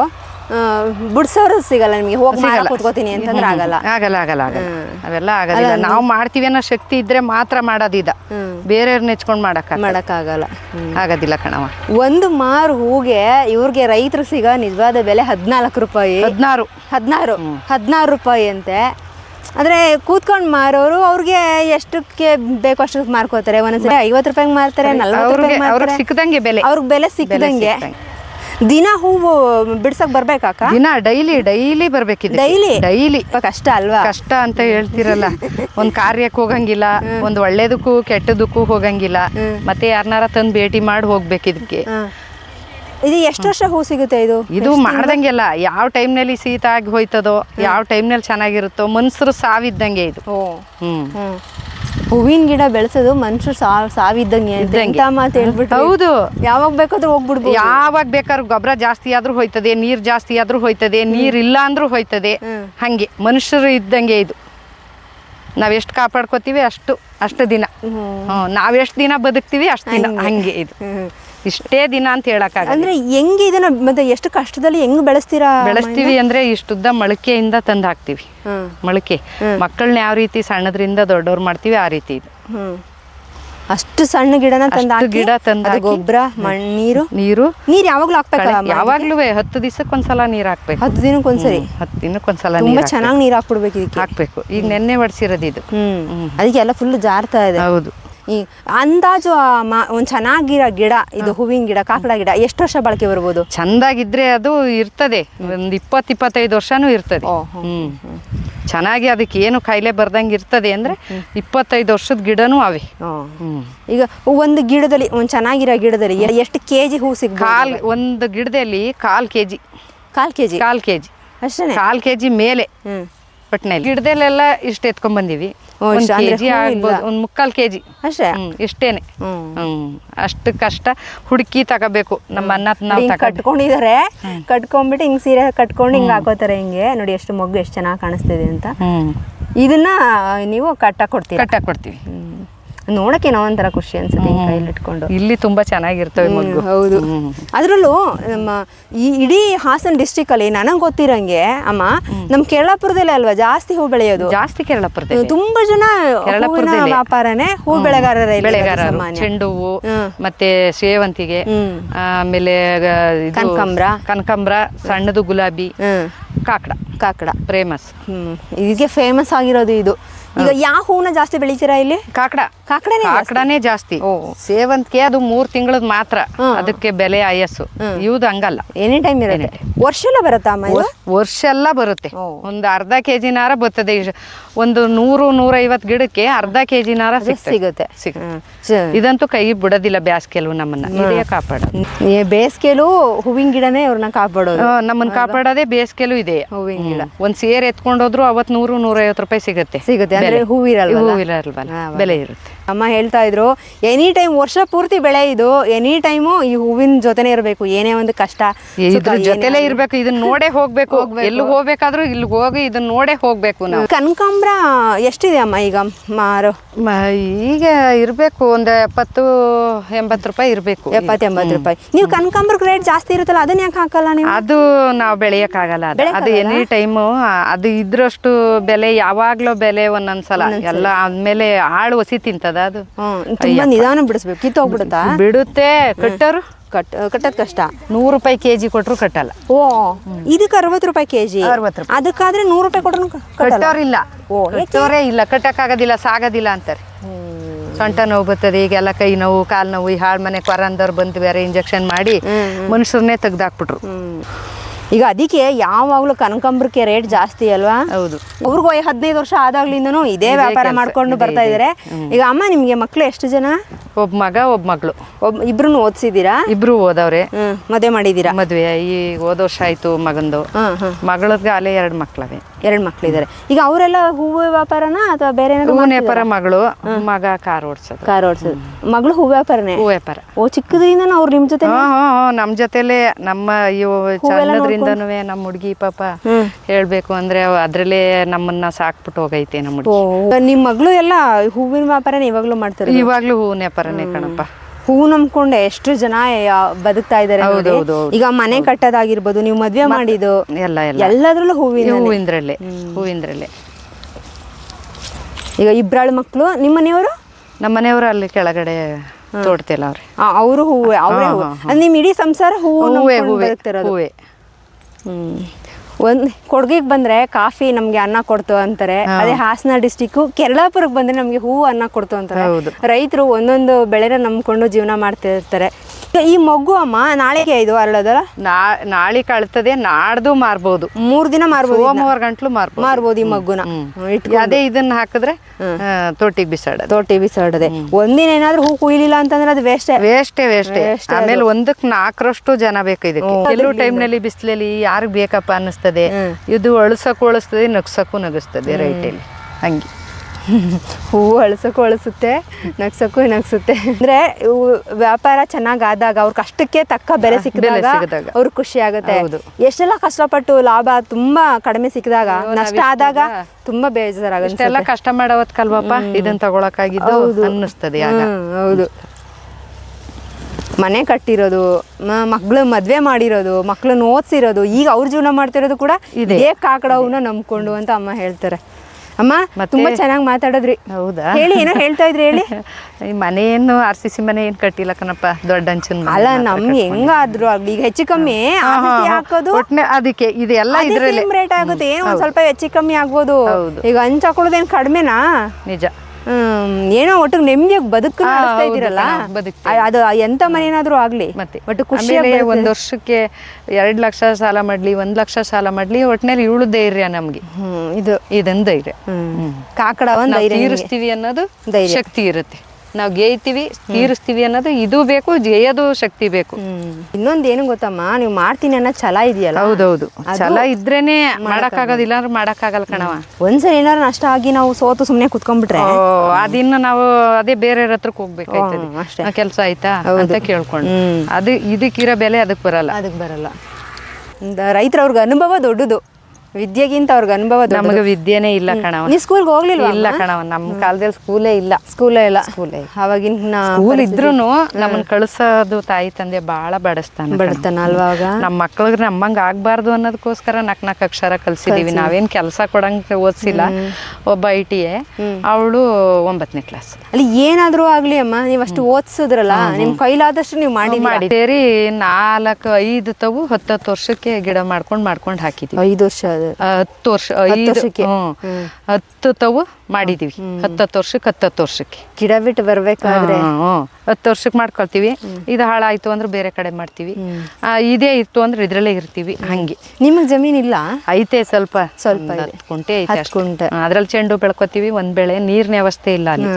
ಬಿಡ್ಸೋರು ಸಿಗಲ್ಲ ನಿಮಗೆ ಹೋಗಿ ಕೂತ್ಕೋತೀನಿ ಅಂತಂದ್ರೆ ಆಗಲ್ಲ. ಆಗಲ್ಲ ಆಗಲ್ಲ ಆಗಲ್ಲ. ಅವೆಲ್ಲ ಆಗೋದಿಲ್ಲ ನಾವು ಮಾಡ್ತೀವಿ ಅನ್ನೋ ಶಕ್ತಿ ಇದ್ರೆ ಮಾತ್ರ ಮಾಡೋದಿದ. ಬೇರೆಯವ್ರು ನೆಚ್ಕೊಂಡು ಮಾಡಕ್ಕ ಆಗಲ್ಲ ಆಗೋದಿಲ್ಲ ಕಣವ ಒಂದು ಮಾರು ಹೂಗೆ ಇವ್ರಿಗೆ ರೈತರು ಸಿಗೋ ನಿಜವಾದ ಬೆಲೆ ಹದಿನಾಲ್ಕು ರೂಪಾಯಿ. ಹದಿನಾರು. ಹದಿನಾರು. ಹದಿನಾರು ರೂಪಾಯಿ ಅಂತೆ. ಅಂದ್ರೆ ಕೂತ್ಕೊಂಡು ಮಾರೋರು ಅವ್ರಿಗೆ ಎಷ್ಟಕ್ಕೆ ಬೇಕು ಅಷ್ಟಕ್ಕೆ ಮಾರ್ಕೋತಾರೆ. ಒಂದೊಂದ್ಸರಿ ಐವತ್ತು ರೂಪಾಯಿಗೆ ಮಾರ್ತಾರೆ ನಲ್ವತ್ತು ರೂಪಾಯಿ ಸಿಕ್ಕದಂಗೆ ಬೆಲೆ. ಅವ್ರಿಗೆ ಬೆಲೆ ಸಿಕ್ಕದಂಗೆ ದಿನ ಹೂವು ಬಿಡ್ಸಕ್ ಬರ್ಬೇಕಾಕ ದಿನ ಡೈಲಿ ಡೈಲಿ ಬರ್ಬೇಕಿದೆ. ಡೈಲಿ? ಡೈಲಿ. ಕಷ್ಟ ಅಲ್ವಾ? ಕಷ್ಟ ಅಂತ ಹೇಳ್ತಿರಲ್ಲ. ಒಂದ್ ಕಾರ್ಯಕ್ಕೆ ಹೋಗಂಗಿಲ್ಲ ಒಂದ್ ಒಳ್ಳೇದಕ್ಕೂ ಕೆಟ್ಟದಕ್ಕೂ ಹೋಗಂಗಿಲ್ಲ. ಮತ್ತೆ ಯಾರನ್ನಾರ ತಂದ್ ಭೇಟಿ ಮಾಡಿ ಹೋಗ್ಬೇಕು ಇದಕ್ಕೆ ಇದು ಎಷ್ಟು ವರ್ಷ ಹೂ ಸಿಗುತ್ತೆ ಇದು? ಇದು ಮಾಡ್ದಂಗೆಲ್ಲ ಯಾವ ಟೈಮ್ನಲ್ಲಿ ಶೀತ ಆಗಿ ಹೋಯ್ತದೋ ಯಾವ ಟೈಮ್ನಲ್ಲಿ ಚೆನ್ನಾಗಿರುತ್ತೋ ಮನ್ಸರು ಸಾವಿದ್ದಂಗೆ ಇದು. ಹ್ಮ್. ಹೂವಿನ ಗಿಡ ಬೆಳೆಸೋದು ಮನುಷ್ಯರು ಸಾವ್ ಸಾವಿದ್ದಂಗೆ ಅಂತ ಮಾತು ಹೇಳ್ಬಿಟ್ಟು ಹೌದು. ಯಾವಾಗ ಬೇಕಾದ್ರೂ ಹೋಗ್ಬಿಡ್ಬೋದು. ಯಾವಾಗ ಬೇಕಾದ್ರೂ ಗೊಬ್ಬರ ಜಾಸ್ತಿ ಆದ್ರೂ ಹೋಯ್ತದೆ ನೀರ್ ಜಾಸ್ತಿ ಆದ್ರೂ ಹೋಯ್ತದೆ ನೀರ್ ಇಲ್ಲ ಅಂದ್ರೂ ಹೋಯ್ತದೆ. ಹಂಗೆ ಮನುಷ್ಯರು ಇದ್ದಂಗೆ ಇದು. ನಾವ್ ಎಷ್ಟು ಕಾಪಾಡ್ಕೋತೀವಿ ಅಷ್ಟು ಅಷ್ಟು ದಿನ. ನಾವ್ ಎಷ್ಟು ದಿನ ಬದುಕ್ತೀವಿ ಅಷ್ಟು ದಿನ. ಹಂಗೆ. ಇದು. ಇಷ್ಟೇ ದಿನ ಅಂತ ಹೇಳಕ್ಕಾಗಲ್ಲ. ಅಂದ್ರೆ ಹೆಂಗೆ ಇದನ್ನ ಮತ್ತೆ ಎಷ್ಟು ಕಷ್ಟದಲ್ಲಿ ಹೆಂಗ್ ಬೆಳೆಸ್ತೀರಾ ಬೆಳೆಸ್ತೀವಿ ಅಂದ್ರೆ ಇಷ್ಟುದ್ದ ಮೊಳಕೆಯಿಂದ ತಂದು ಹಾಕ್ತಿವಿ. ಮೊಳಕೆ. ಮಕ್ಕಳನ್ನ ಯಾವ ರೀತಿ ಸಣ್ಣದ್ರಿಂದ ದೊಡ್ಡವ್ರು ಮಾಡ್ತೀವಿ ಆ ರೀತಿ ಇದು. ಅಷ್ಟು ಸಣ್ಣ ಗಿಡನ ತಂದು ಗಿಡ ತಂದು ಗೊಬ್ಬರ ನೀರು? ನೀರು. ನೀರು ಯಾವಾಗ್ಲೂ ಅಮ್ಮ? ಯಾವಾಗ್ಲೂ ಹತ್ತು ದಿವಸಕ್ಕೊಂದ್ಸಲ ನೀರ್ ಹಾಕ್ಬೇಕು. ಹತ್ತು ದಿನಕ್ಕೊಂದ್ಸರಿ ಹತ್ತು ದಿನಕ್ಕೊಂದ್ಸಲ ತುಂಬಾ ನೀರ್ ಚೆನ್ನಾಗಿ ನೀರ್ ಹಾಕ್ಬಿಡ್ಬೇಕು ಇದಕ್ಕೆ. ಹಾಕ್ಬೇಕು. ಈಗ ನೆನ್ನೆ ಹೊಡ್ಸಿರೋದು ಇದು. ಹ್ಮ್. ಅದಕ್ಕೆ ಎಲ್ಲ ಫುಲ್ ಜಾರ್ತಾ ಇದೆ. ಹೌದು. ಈ ಅಂದಾಜು ಒಂದು ಚೆನ್ನಾಗಿರೋ ಗಿಡ ಇದು ಹೂವಿನ ಗಿಡ ಕಾಕಡ ಗಿಡ ಎಷ್ಟು ವರ್ಷ ಬಳಕೆ ಬರ್ಬೋದು? ಚಂದಾಗಿದ್ರೆ ಅದು ಇರ್ತದೆ. ಒಂದು ಇಪ್ಪತ್ತು ಇಪ್ಪತ್ತೈದು ವರ್ಷನೂ ಇರ್ತದೆ. ಚೆನ್ನಾಗಿ ಅದಕ್ಕೆ ಏನು ಕಾಯಿಲೆ ಬರ್ದಂಗೆ ಇರ್ತದೆ ಅಂದ್ರೆ ಇಪ್ಪತ್ತೈದು ವರ್ಷದ ಗಿಡನೂ ಅವೆ. ಈಗ ಒಂದು ಗಿಡದಲ್ಲಿ ಒಂದು ಚೆನ್ನಾಗಿರೋ ಗಿಡದಲ್ಲಿ ಎಷ್ಟು ಕೆ ಜಿ ಹೂ ಸಿಗ ಕಾಲ್ ಒಂದು ಗಿಡದಲ್ಲಿ ಕಾಲ್ ಕೆ ಜಿ ಕಾಲ್ ಕೆಜಿ? ಕಾಲ್ ಕೆ ಜಿ ಅಷ್ಟೇ ಕಾಲ್ ಕೆ ಜಿ ಮೇಲೆ ಹ್ಮ್. ಒಟ್ಟಿನಲ್ಲಿ ಗಿಡದಲ್ಲೆಲ್ಲ ಇಷ್ಟು ಎತ್ಕೊಂಡ್ ಕೆಜಿ ಹೂ ಆಗ್ಬೋದು. ಇಲ್ಲ. ಒಂದ್ ಮುಕ್ಕಾಲ್ ಕೆಜಿ. ಅಷ್ಟೇ? ಇಷ್ಟೇನೆ ಹ್ಮ್. ಅಷ್ಟು ಕಷ್ಟ. ಹುಡುಕಿ ತಗೋಬೇಕು. ನಮ್ಮ ಅನ್ನ ನಾವು ತಗೊಂಡು. ಕಟ್ಕೊಂಡಿದ್ದಾರೆ ಕಟ್ಕೊಂಡ್ಬಿಟ್ಟು ಹಿಂಗ್ ಸೀರೆ ಕಟ್ಕೊಂಡು ಹಿಂಗ್ ಹಾಕೋತಾರೆ ಹಿಂಗೆ. ನೋಡಿ ಎಷ್ಟು ಮೊಗ್ಗು ಎಷ್ಟು ಚೆನ್ನಾಗಿ ಕಾಣಿಸ್ತಿದೆ ಅಂತ. ಇದನ್ನ ನೀವು ಕಟ್ಟ ಕೊಡ್ತೀವಿ ಕಟ್ಟಾಕ್ ಕೊಡ್ತೀವಿ. ನೋಡಕ್ಕೆ ಏನೋ ಒಂಥರ ಖುಷಿ ಅನ್ಸುತ್ತೆ ಕೈಯಲ್ಲಿ ಇಟ್ಕೊಂಡು ಇಲ್ಲಿ ತುಂಬಾ ಚೆನ್ನಾಗಿರ್ತವೆ ಹೌದು. ಅದ್ರಲ್ಲೂ ನಮ್ಮ ಈ ಇಡೀ ಹಾಸನ ಡಿಸ್ಟಿಕ್ ಅಲ್ಲಿ ನನಗೆ ಗೊತ್ತಿರಂಗೆ ಅಮ್ಮ ನಮ್ಮ ಕೇರಳಪುರದಲ್ಲೇ ಅಲ್ವಾ ಜಾಸ್ತಿ ಹೂ ಬೆಳೆಯೋದು? ಜಾಸ್ತಿ ಕೇರಳಪುರದಲ್ಲಿ. ತುಂಬಾ ಜನ ಹೂವಿನ. ವ್ಯಾಪಾರನೇ ಹೂ ಬೆಳೆಗಾರರ ಚೆಂಡು ಹೂವು ಮತ್ತೆ ಸೇವಂತಿಗೆ ಆಮೇಲೆ ಕನಕಾಂಬ್ರ. ಕನಕಾಂಬ್ರ ಸಣ್ಣದು ಗುಲಾಬಿ ಹ್ಮ್ ಕಾಕಡ. ಕಾಕಡ. ಫೇಮಸ್ ಹ್ಮ್. ಇದಕ್ಕೆ ಫೇಮಸ್ ಆಗಿರೋದು ಇದು. ಈಗ ಯಾವ ಹೂವನ್ನ ಜಾಸ್ತಿ ಬೆಳಿತೀರಾ ಇಲ್ಲಿ? ಕಾಕಡ. ಕಾಕಡನೇ ಜಾಸ್ತಿ? ಸೇವಂತಿಗೆ ಅದು ಮೂರ್ ತಿಂಗಳದ್ ಮಾತ್ರ. ಅದಕ್ಕೆ ಬೆಲೆ ಆಯಸ್ಸು ಇವ್ದು ಹಂಗಲ್ಲ. ಎನಿ ಟೈಮ್ ಇರುತ್ತೆ? ವರ್ಷ ಎಲ್ಲ ಬರುತ್ತಾ ವರ್ಷ ಎಲ್ಲ ಬರುತ್ತೆ. ಒಂದು ಅರ್ಧ ಕೆಜಿ ನಾರ ಬರ್ತದೆ ಒಂದು ನೂರು ನೂರೈವತ್ತು ಗಿಡಕ್ಕೆ ಅರ್ಧ ಕೆಜಿ ನಾರ ಸಿಗುತ್ತೆ. ಇದಂತೂ ಕೈ ಬಿಡೋದಿಲ್ಲ ಬ್ಯಾಸ್ಗೆಲು ನಮ್ಮನ್ನ. ಇದೇ ಕಾಪಾಡ ಬೇಸಿಗೆಲೂ ಹೂವಿನ ಗಿಡನೇ ಅವ್ರನ್ನ ಕಾಪಾಡೋದು. ನಮ್ಮನ್ನ ಕಾಪಾಡೋದೇ ಬೇಸಿಗೆಲು ಇದೆ. ಹೂವಿನ ಗಿಡ. ಒಂದ್ ಸೇರ್ ಎತ್ಕೊಂಡೋದ್ರು ಅವತ್ ನೂರು ನೂರೈವತ್ತು ರೂಪಾಯಿ ಸಿಗುತ್ತೆ. ಸಿಗುತ್ತೆ. ಹೂವಿರಲ್ವಲ್ಲ? ಬೆಲೆ ಇರುತ್ತೆ. ಅಮ್ಮ ಹೇಳ್ತಾ ಇದ್ರು ಎನಿ ಟೈಮ್ ವರ್ಷ ಪೂರ್ತಿ ಬೆಳೆ ಇದು ಎನಿ ಟೈಮು ಈ ಹೂವಿನ ಜೊತೆನೆ ಇರಬೇಕು ಏನೇ ಒಂದು ಕಷ್ಟ. ಇದ್ರ ಜೊತೆಲೇ. ಇರ್ಬೇಕು ಇದನ್ನ ನೋಡೇ ಹೋಗ್ಬೇಕು. ಎಲ್ಲಿ ಹೋಗ್ಬೇಕಾದ್ರೂ ಇಲ್ಲಿ ಹೋಗಿ ಇದನ್ನ ನೋಡೇ ಹೋಗ್ಬೇಕು ನಾವು. ಕನಕಾಂಬ್ರ ಎಷ್ಟಿದೆ ಅಮ್ಮ ಈಗ ಮಾರು? ಈಗ ಇರಬೇಕು ಒಂದು ಎಪ್ಪತ್ತು ಎಂಬತ್ತು ರೂಪಾಯಿ ಇರಬೇಕು. ಎಪ್ಪತ್ತು ಎಂಬತ್ತು ರೂಪಾಯಿ. ನೀವು ಕನಕಾಂಬ್ರಕ್ಕೆ ರೇಟ್ ಜಾಸ್ತಿ ಇರುತ್ತಲ್ಲ ಅದನ್ನ ಯಾಕೆ ಹಾಕಲ್ಲ ನೀವು? ಅದು ನಾವು ಬೆಳೆಯೋಕ್ಕಾಗಲ್ಲ ಅದು. ಅದು ಎನಿ ಟೈಮು ಅದು ಇದ್ರಷ್ಟು ಬೆಲೆ ಯಾವಾಗ್ಲೂ ಬೆಲೆ ಒಂದೊಂದ್ಸಲ. ಎಲ್ಲ ಆದ್ಮೇಲೆ ಆಳು ಒಸಿ ತಿಂತದ. ಅದು ಹ್ಮ್ ತುಂಬಾ ನಿಧಾನ ಬಿಡಿಸ್ಬೇಕು. ಕಿತ್ತು ಹೋಗ್ಬಿಡುತ್ತಾ? ಬಿಡುತ್ತೆ. ಕಟ್ಟರು? ಕಟ್ ಕಟ್ಟೋದ್ ಕಷ್ಟ. ನೂರು ರೂಪಾಯಿ ಕೆಜಿ ಕೊಟ್ಟರು ಕಟ್ಟಲ್ಲ. ಓ ಇದಕ್ಕೆ ಅರವತ್ತು ರೂಪಾಯಿ ಕೆಜಿ? ಅರವತ್ತು ರೂಪಾಯಿ. ಅದಕ್ಕಾದ್ರೆ ನೂರು ರೂಪಾಯಿ ಕೊಟ್ಟರು ಕಟ್ಟೋರಿಲ್ಲ. ಓ, ಕಟ್ಟೋರೇ ಇಲ್ಲ. ಕಟ್ಟಕ್ಕಾಗೋದಿಲ್ಲ ಸಾಗೋದಿಲ್ಲ ಅಂತಾರೆ. ಸೊಂಟ ನೋವು ಬರ್ತದೆ. ಈಗೆಲ್ಲ ಕೈ ನೋವು ಕಾಲು ನೋವು ಈ ಹಾಳು ಮನೆ ಕೊರಂದವ್ರು ಬಂದು ಬೇರೆ ಇಂಜೆಕ್ಷನ್ ಮಾಡಿ ಮನುಷ್ಯರನ್ನೇ ತೆಗ್ದಾಕ್ಬಿಟ್ರು. ಈಗ ಅದಕ್ಕೆ ಯಾವಾಗಲೂ ಕನಕಾಂಬ್ರಕ್ಕೆ ರೇಟ್ ಜಾಸ್ತಿ ಅಲ್ವಾ? ಹೌದು. ಅವ್ರಿಗೂ ಹದಿನೈದು ವರ್ಷ ಆದಾಗ್ಲಿಂದನೂ ಇದೇ ವ್ಯಾಪಾರ ಮಾಡ್ಕೊಂಡು ಬರ್ತಾ ಇದಾರೆ. ಈಗ ಅಮ್ಮ ನಿಮ್ಗೆ ಮಕ್ಳು ಎಷ್ಟು ಜನ? ಒಬ್ಬ ಮಗ ಒಬ್ಬ ಮಗಳು. ಒಬ್ ಇಬ್ರು ಓದಿಸಿದೀರಾ ಇಬ್ರು ಓದವ್ರೆ. ಮದುವೆ ಮಾಡಿದೀರಾ ಮದುವೆ ಈ ಹೋದ ವರ್ಷ ಆಯ್ತು ಮಗಂದು. ಮಗಳದ್ಗೆ ಅಲ್ಲೇ ಎರಡು ಮಕ್ಳವೆ. ಎರಡು ಮಕ್ಕಳಿದ್ದಾರೆ ಈಗ ಅವರೆಲ್ಲ ಹೂವು ವ್ಯಾಪಾರನ ಅಥವಾ ಬೇರೆ ಹೂವಿನ ವ್ಯಾಪಾರ ಮಗಳು ಮಗ ಕಾರ್ ಓಡಿಸೋದು. ಕಾರ್ ಓಡಿಸೋದು. ಮಗಳು ಹೂ ವ್ಯಾಪಾರನೇ? ಹೂ ವ್ಯಾಪಾರ. ಓ ಚಿಕ್ಕದ್ರಿಂದನೂ ಅವ್ರು ನಿಮ್ಮ ಜೊತೆ ನಮ್ಮ ಜೊತೆಲೆ ನಮ್ಮ ಇವು ಚನ್ನದ್ರಿಂದನೂ ನಮ್ಮ ಹುಡುಗಿ ಪಾಪ ಹೇಳಬೇಕು ಅಂದ್ರೆ ಅದ್ರಲ್ಲೇ ನಮ್ಮನ್ನ ಸಾಕ್ಬಿಟ್ಟು ಹೋಗೈತೆ ನಮ್ಮ ಹುಡುಗಿ. ನಿಮ್ಮ ಮಗಳು ಎಲ್ಲ ಹೂವಿನ ವ್ಯಾಪಾರನೇ ಇವಾಗಲೂ ಮಾಡ್ತಾರೆ ಇವಾಗ್ಲೂ ಹೂವಿನ ವ್ಯಾಪಾರನೇ ಕಣಪ್ಪ. ಹೂವು ನಂಬ್ಕೊಂಡೆ ಎಷ್ಟು ಜನ ಬದುಕ್ತಾ ಇದಾರೆ ನೋಡಿ. ಹೌದು, ಹೌದು, ಹೌದು. ಈಗ ಮನೆ ಕಟ್ಟೋದಾಗಿರ್ಬೋದು ನೀವು ಮದ್ವೆ ಮಾಡಿದ್ದು. ಎಲ್ಲ ಎಲ್ಲ. ಎಲ್ಲದ್ರಲ್ಲೂ ಹೂವಿನ ಹೂವಿಂದ್ರಲ್ಲೇ ಹೂವಿಂದ್ರಲ್ಲೇ. ಈಗ ಇಬ್ರಾಳ್ ಮಕ್ಕಳು ನಿಮ್ಮ ಮನೆಯವರು? ನಮ್ಮ ಮನೆಯವರು ಅಲ್ಲಿ ಕೆಳಗಡೆ ತೋಡ್ತಿಲ್ಲ ಅವ್ರಿ. ಅವರು ಹೂವೆ ಅವರೇ ಹೂವು. ಅಂದ್ರೆ ನಿಮ್ ಇಡೀ ಸಂಸಾರ ಹೂವು ಹೂವೆ ನಂಬ್ಕೊಂಡ್ ಹೂವೆ ಬದುಕ್ತಿರೋದು ಹೂವೆ. ಹ್ಮ್. ಒಂದ್ ಕೊಡಗಿಗೆ ಬಂದ್ರೆ ಕಾಫಿ ನಮ್ಗೆ ಅನ್ನ ಕೊಡ್ತು ಅಂತಾರೆ. ಅದೇ ಹಾಸನ ಡಿಸ್ಟಿಕ್ ಕೆರಳಾಪುರಕ್ಕೆ ಬಂದ್ರೆ ನಮ್ಗೆ ಹೂವು ಅನ್ನ ಕೊಡ್ತು ಅಂತಾರೆ. ರೈತರು ಒಂದೊಂದು ಬೆಳೆನ ನಂಬ್ಕೊಂಡು ಜೀವನ ಮಾಡ್ತಿರ್ತಾರೆ. ಈ ಮಗು ಅಮ್ಮ ನಾಳೆಗೆ ಇದು ಅರಳೋದಲ್ಲ? ನಾಳೆ ಕಳ್ತದೆ ನಾಡ್ದು ಮಾರ್ಬೋದು. ಮೂರ್ ದಿನ ಮಾರ್ಬೋದು ಮೂವರ್ ಗಂಟ್ಲು ಮಾರ್ಬೋದು. ಮಾರ್ಬೋದು ಈ ಮಗುನ? ಅದೇ ಇದನ್ನ ಹಾಕಿದ್ರೆ ತೊಟ್ಟಿಗೆ ಬಿಸಾಡ ತೋಟಿ ಬಿಸಾಡದೆ. ಒಂದಿನ ಏನಾದ್ರೂ ಹೂ ಕುಯ್ಲಿಲ್ಲ ಅಂತಂದ್ರೆ ಅದು ವೇಸ್ಟ್. ವೇಸ್ಟೇ ವೇಸ್ಟೇ. ಆಮೇಲೆ ಒಂದಕ್ಕೆ ನಾಲ್ಕರಷ್ಟು ಜನ ಬೇಕು ಇದಕ್ಕೆ. ಕೆಲವು ಟೈಮ್ನಲ್ಲಿ ಬಿಸಿಲಲ್ಲಿ ಯಾರಿಗೆ ಬೇಕಪ್ಪ ಅನ್ನಿಸ್ತದೆ. ಇದು ಅಳಸಕ್ಕೂ ಅಳಿಸ್ತದೆ ನಗ್ಸಕ್ಕೂ ನಗಿಸ್ತದೆ ರೈಟಲ್ಲಿ. ಹಂಗೆ. ಹೂವು ಅಳಸೋಕ್ಕೂ ಅಳಿಸುತ್ತೆ ನಗ್ಸಕ್ಕೂ ನಗ್ಸುತ್ತೆ. ಅಂದ್ರೆ ವ್ಯಾಪಾರ ಚೆನ್ನಾಗ್ ಆದಾಗ ಅವ್ರ ಕಷ್ಟಕ್ಕೆ ತಕ್ಕ ಬೆಲೆ ಸಿಕ್ಕಿದಾಗ ಅವ್ರಿಗೆ ಅವ್ರ ಖುಷಿ ಆಗುತ್ತೆ. ಎಷ್ಟೆಲ್ಲ ಕಷ್ಟಪಟ್ಟು ಲಾಭ ತುಂಬಾ ಕಡಿಮೆ ಸಿಕ್ಕಿದಾಗ ನಷ್ಟ ಆದಾಗ ತುಂಬಾ ಬೇಜಾರಾಗುತ್ತೆ ಇಷ್ಟೆಲ್ಲ ಕಷ್ಟ ಮಾಡವತ್ಕಲ್ವಪ್ಪ ಇದನ್ನ ತಗೊಳಕಾಗಿದ್ದು ಅನ್ನಿಸ್ತದೆ ಹೌದು. ಮನೆ ಕಟ್ಟಿರೋದು ಮಕ್ಳು ಮದ್ವೆ ಮಾಡಿರೋದು ಮಕ್ಳನ್ನ ಓದಿಸಿರೋದು ಈಗ ಅವ್ರ ಜೀವನ ಮಾಡ್ತಿರೋದು ಕೂಡ ಇದೆ. ಇದೇ ಕಾಕಡವನ್ನ ನಂಬ್ಕೊಂಡು ಅಂತ ಅಮ್ಮ ಹೇಳ್ತಾರೆ. ಅಮ್ಮ ತುಂಬಾ ಚೆನ್ನಾಗಿ ಮಾತಾಡೋದ್ರಿ. ಹೌದಾ? ಹೇಳಿ ಏನೋ ಹೇಳ್ತಾ ಇದ್ರಿ ಹೇಳಿ. [LAUGHS] ಈ ಮನೆ ಏನು ಆರ್ ಸಿ ಸಿ ಮನೆ ಏನ್ ಕಟ್ಟಿಲ್ಲ ಕಣಪ್ಪ ದೊಡ್ಡ ಮನೆ ಅಲ್ಲ ನಮ್ ಹೆಂಗಾದ್ರು ಆಗ್ಲಿ ಈಗ ಹೆಚ್ಚು ಕಮ್ಮಿ. ಹಾಕೋದು? ಒಟ್ನೆ ಅದಕ್ಕೆ ಇದೆಲ್ಲ ಇದ್ರಲ್ಲಿ. ರೇಟ್ ಆಗುತ್ತೆ ಏನೋ ಒಂದ್ ಸ್ವಲ್ಪ ಹೆಚ್ಚು ಕಮ್ಮಿ ಆಗ್ಬೋದು. ಈಗ ಹಂಚ್ ಹಾಕೊಳ್ಳೋದೇನ್ ಕಡಿಮೆನಾ? ನಿಜ. ಏನೋ ಒಟ್ಟು ನೆಮ್ಮದಿಯಾಗಿ ಬದುಕು ನಡೆಸ್ತಾ ಇದ್ದೀರಲ್ಲ? ಅದು ಎಂತ ಮನೇನಾದ್ರೂ ಆಗ್ಲಿ ಮತ್ತೆ. ಒಟ್ಟು ಖುಷಿ ಒಂದ್ ವರ್ಷಕ್ಕೆ ಎರಡ್ ಲಕ್ಷ ಸಾಲ ಮಾಡ್ಲಿ ಒಂದ್ ಲಕ್ಷ ಸಾಲ ಮಾಡ್ಲಿ ಒಟ್ಟಿನಲ್ಲಿ ಇವಳು ಧೈರ್ಯ ನಮ್ಗೆ. ಹ್ಮ್ ಇದು. ಇದನ್ ಧೈರ್ಯ. ಕಾಕಡ ಒಂದು. ತೀರಿಸ್ತೀವಿ ಅನ್ನೋದು. ಶಕ್ತಿ ಇರುತ್ತೆ. ನಾವು ಗೇಯ್ತೀವಿ ತೀರಿಸ್ತೀವಿ ಅನ್ನೋದು ಇದು ಬೇಕು ಜೇಯೋದು ಶಕ್ತಿ ಬೇಕು. ಹ್ಮ್. ಇನ್ನೊಂದ್ ಏನು ಗೊತ್ತಮ್ಮ ನೀವು ಮಾಡ್ತೀನಿ ಅನ್ನೋ ಛಲ ಇದೆಯಲ್ಲ? ಹೌದೌದು. ಛಲ ಇದ್ರೇನೆ ಮಾಡಕ್ಕಾಗೋದಿಲ್ಲ ಅಂದ್ರೆ ಮಾಡಕ್ಕಾಗಲ್ಲ ಕಣವ ಒಂದ್ಸಲ ಏನಾದ್ರು ನಷ್ಟ ಆಗಿ ನಾವು ಸೋತು ಸುಮ್ನೆ ಕುತ್ಕೊಂಡ್ಬಿಟ್ರೆ? ಅದಿನ್ನ ನಾವು ಅದೇ ಬೇರೆ ಹತ್ರಕ್ಕೆ ಹೋಗ್ಬೇಕಾಯ್ತದೆ. ಕೆಲಸ ಆಯ್ತಾ? ಅಂತ ಕೇಳ್ಕೊಂಡು. ಅದು ಇದಕ್ಕಿರೋ ಬೆಲೆ ಅದಕ್ಕೆ ಬರಲ್ಲ. ಅದಕ್ಕೆ ಬರಲ್ಲ. ರೈತರವ್ರಿಗೆ ಅನುಭವ ದೊಡ್ಡದು. ವಿದ್ಯೆಗಿಂತ ಅವ್ರಿಗೆ ಅನುಭವ ನಮಗೆ ವಿದ್ಯೆನೇ ಇಲ್ಲ ಕಣವ ನೀವು ಸ್ಕೂಲ್ಗೆ ಹೋಗ್ಲಿಲ್ಲ ಇಲ್ಲ ಕಣವ ನಮ್ಮ ಕಾಲದಲ್ಲಿ ಸ್ಕೂಲೇ ಇಲ್ಲ. ಸ್ಕೂಲೇ ಇಲ್ಲ. ಸ್ಕೂಲೇ. ಅವಾಗಿನ ಸ್ಕೂಲ್ ಇದ್ರೂನು ನಮ್ಮನ್ನ ಕಳ್ಸೋದು ತಾಯಿ ತಂದೆ ಬಾಳ ಬಡಸ್ತಾನ ಬಡತನ ಅಲ್ವಾ ಅವಾಗ ನಮ್ಮ ಮಕ್ಳಿಗೆ ನಮ್ಮಂಗ ಆಗ್ಬಾರ್ದು ಅನ್ನೋದಕ್ಕೋಸ್ಕರ ನಾಕ್ ನಾಲ್ಕು ಅಕ್ಷರ ಕಲ್ಸಿದೀವಿ. ನಾವೇನ್ ಕೆಲಸ ಕೊಡಂಗೆ ಓದಿಸಿಲ್ಲ. ಒಬ್ಬ ಐ ಟಿ ಎ. ಅವಳು ಒಂಬತ್ತನೇ ಕ್ಲಾಸ್ ಅಲ್ಲಿ ಏನಾದ್ರೂ ಆಗ್ಲಿ ಅಮ್ಮ ನೀವು ಅಷ್ಟು ಓದಿಸಿದ್ರಲ್ಲ ನಿಮ್ ಕೈಲಾದಷ್ಟು ನೀವು ಮಾಡಿ ಮಾಡಿ ಸೇರಿ ನಾಲ್ಕು ಐದು ತಗು ಹತ್ತತ್ತು ವರ್ಷಕ್ಕೆ ಗಿಡ ಮಾಡ್ಕೊಂಡ್ ಮಾಡ್ಕೊಂಡ್ ಹಾಕಿದ್ವಿ. ಐದು ವರ್ಷ ಹತ್ತು ವರ್ಷ ಐದು ವರ್ಷಕ್ಕೆ? ಹತ್ತು ತವು ಮಾಡಿದೀವಿ. ಹತ್ತತ್ತು ವರ್ಷಕ್ಕೆ ಹತ್ತತ್ತು ವರ್ಷಕ್ಕೆ. ಗಿಡ ಬಿಟ್ಟು ಬರ್ಬೇಕಾದ್ರೆ. ಹತ್ತು ವರ್ಷಕ್ಕೆ ಮಾಡ್ಕೊಳ್ತೀವಿ. ಇದು ಹಾಳಾಯ್ತು ಅಂದ್ರೆ ಬೇರೆ ಕಡೆ ಮಾಡ್ತೀವಿ. ಇದೇ ಇತ್ತು ಅಂದ್ರೆ ಇದ್ರಲ್ಲೇ ಇರ್ತೀವಿ ಹಂಗೆ. ನಿಮಗ್ ಜಮೀನ್ ಇಲ್ಲ? ಐತೆ ಸ್ವಲ್ಪ. ಸ್ವಲ್ಪ ಕುಂಟೆ ಐತೆ. ಅದ್ರಲ್ಲಿ ಚೆಂಡು ಬೆಳ್ಕೊತೀವಿ ಒಂದ್ ಬೆಳೆ ನೀರಿನ ವ್ಯವಸ್ಥೆ ಇಲ್ಲ ಅಲ್ಲಿ.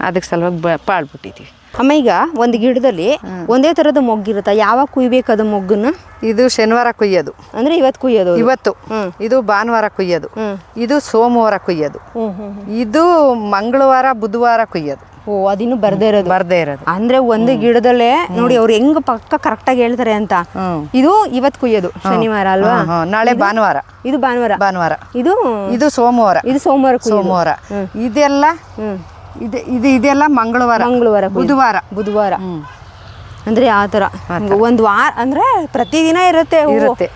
ಅದಕ್ಕೆ ಸ್ವಲ್ಪ ಪಾಳ್ಬಿಟ್ಟಿದೀವಿ. ಅಮ್ಮ ಈಗ ಒಂದು ಗಿಡದಲ್ಲಿ ಒಂದೇ ತರದ ಮೊಗ್ಗಿರುತ್ತ ಯಾವಾಗ ಕುಯ್ಬೇಕು ಅದು ಮೊಗ್ಗನ್ನ? ಇದು ಶನಿವಾರ ಕುಯ್ಯೋದು. ಅಂದ್ರೆ ಇವತ್ತು ಕುಯ್ಯೋದು ಇವತ್ತು. ಇದು ಭಾನುವಾರ ಕುಯ್ಯೋದು. ಇದು ಸೋಮವಾರ ಕುಯ್ಯೋದು. ಇದು ಮಂಗಳವಾರ ಬುಧವಾರ ಕುಯ್ಯೋದು. ಓ ಅದಿನ್ನು ಬರ್ದೇ ಇರೋದು? ಬರ್ದೇ ಇರೋದು. ಅಂದ್ರೆ ಒಂದು ಗಿಡದಲ್ಲೇ ನೋಡಿ ಅವ್ರು ಹೆಂಗ್ ಪಕ್ಕ ಕರೆಕ್ಟ್ ಆಗಿ ಹೇಳ್ತಾರೆ ಅಂತ. ಇದು ಇವತ್ ಕುಯ್ಯೋದು ಶನಿವಾರ ಅಲ್ವಾ. ನಾಳೆ ಭಾನುವಾರ. ಇದು ಭಾನುವಾರ. ಭಾನುವಾರ. ಇದು ಇದು ಸೋಮವಾರ. ಇದು ಸೋಮವಾರ ಸೋಮವಾರ. ಇದೆಲ್ಲ ಹ್ಮ್. ಇದು ಇದು ಇದೆಲ್ಲ ಮಂಗಳವಾರ. ಮಂಗಳವಾರ ಬುಧವಾರ. ಬುಧವಾರ. ಅಂದ್ರೆ ಆ ಥರ. ಒಂದು ವಾರ ಅಂದ್ರೆ ಪ್ರತಿದಿನ ಇರುತ್ತೆ ಇರುತ್ತೆ.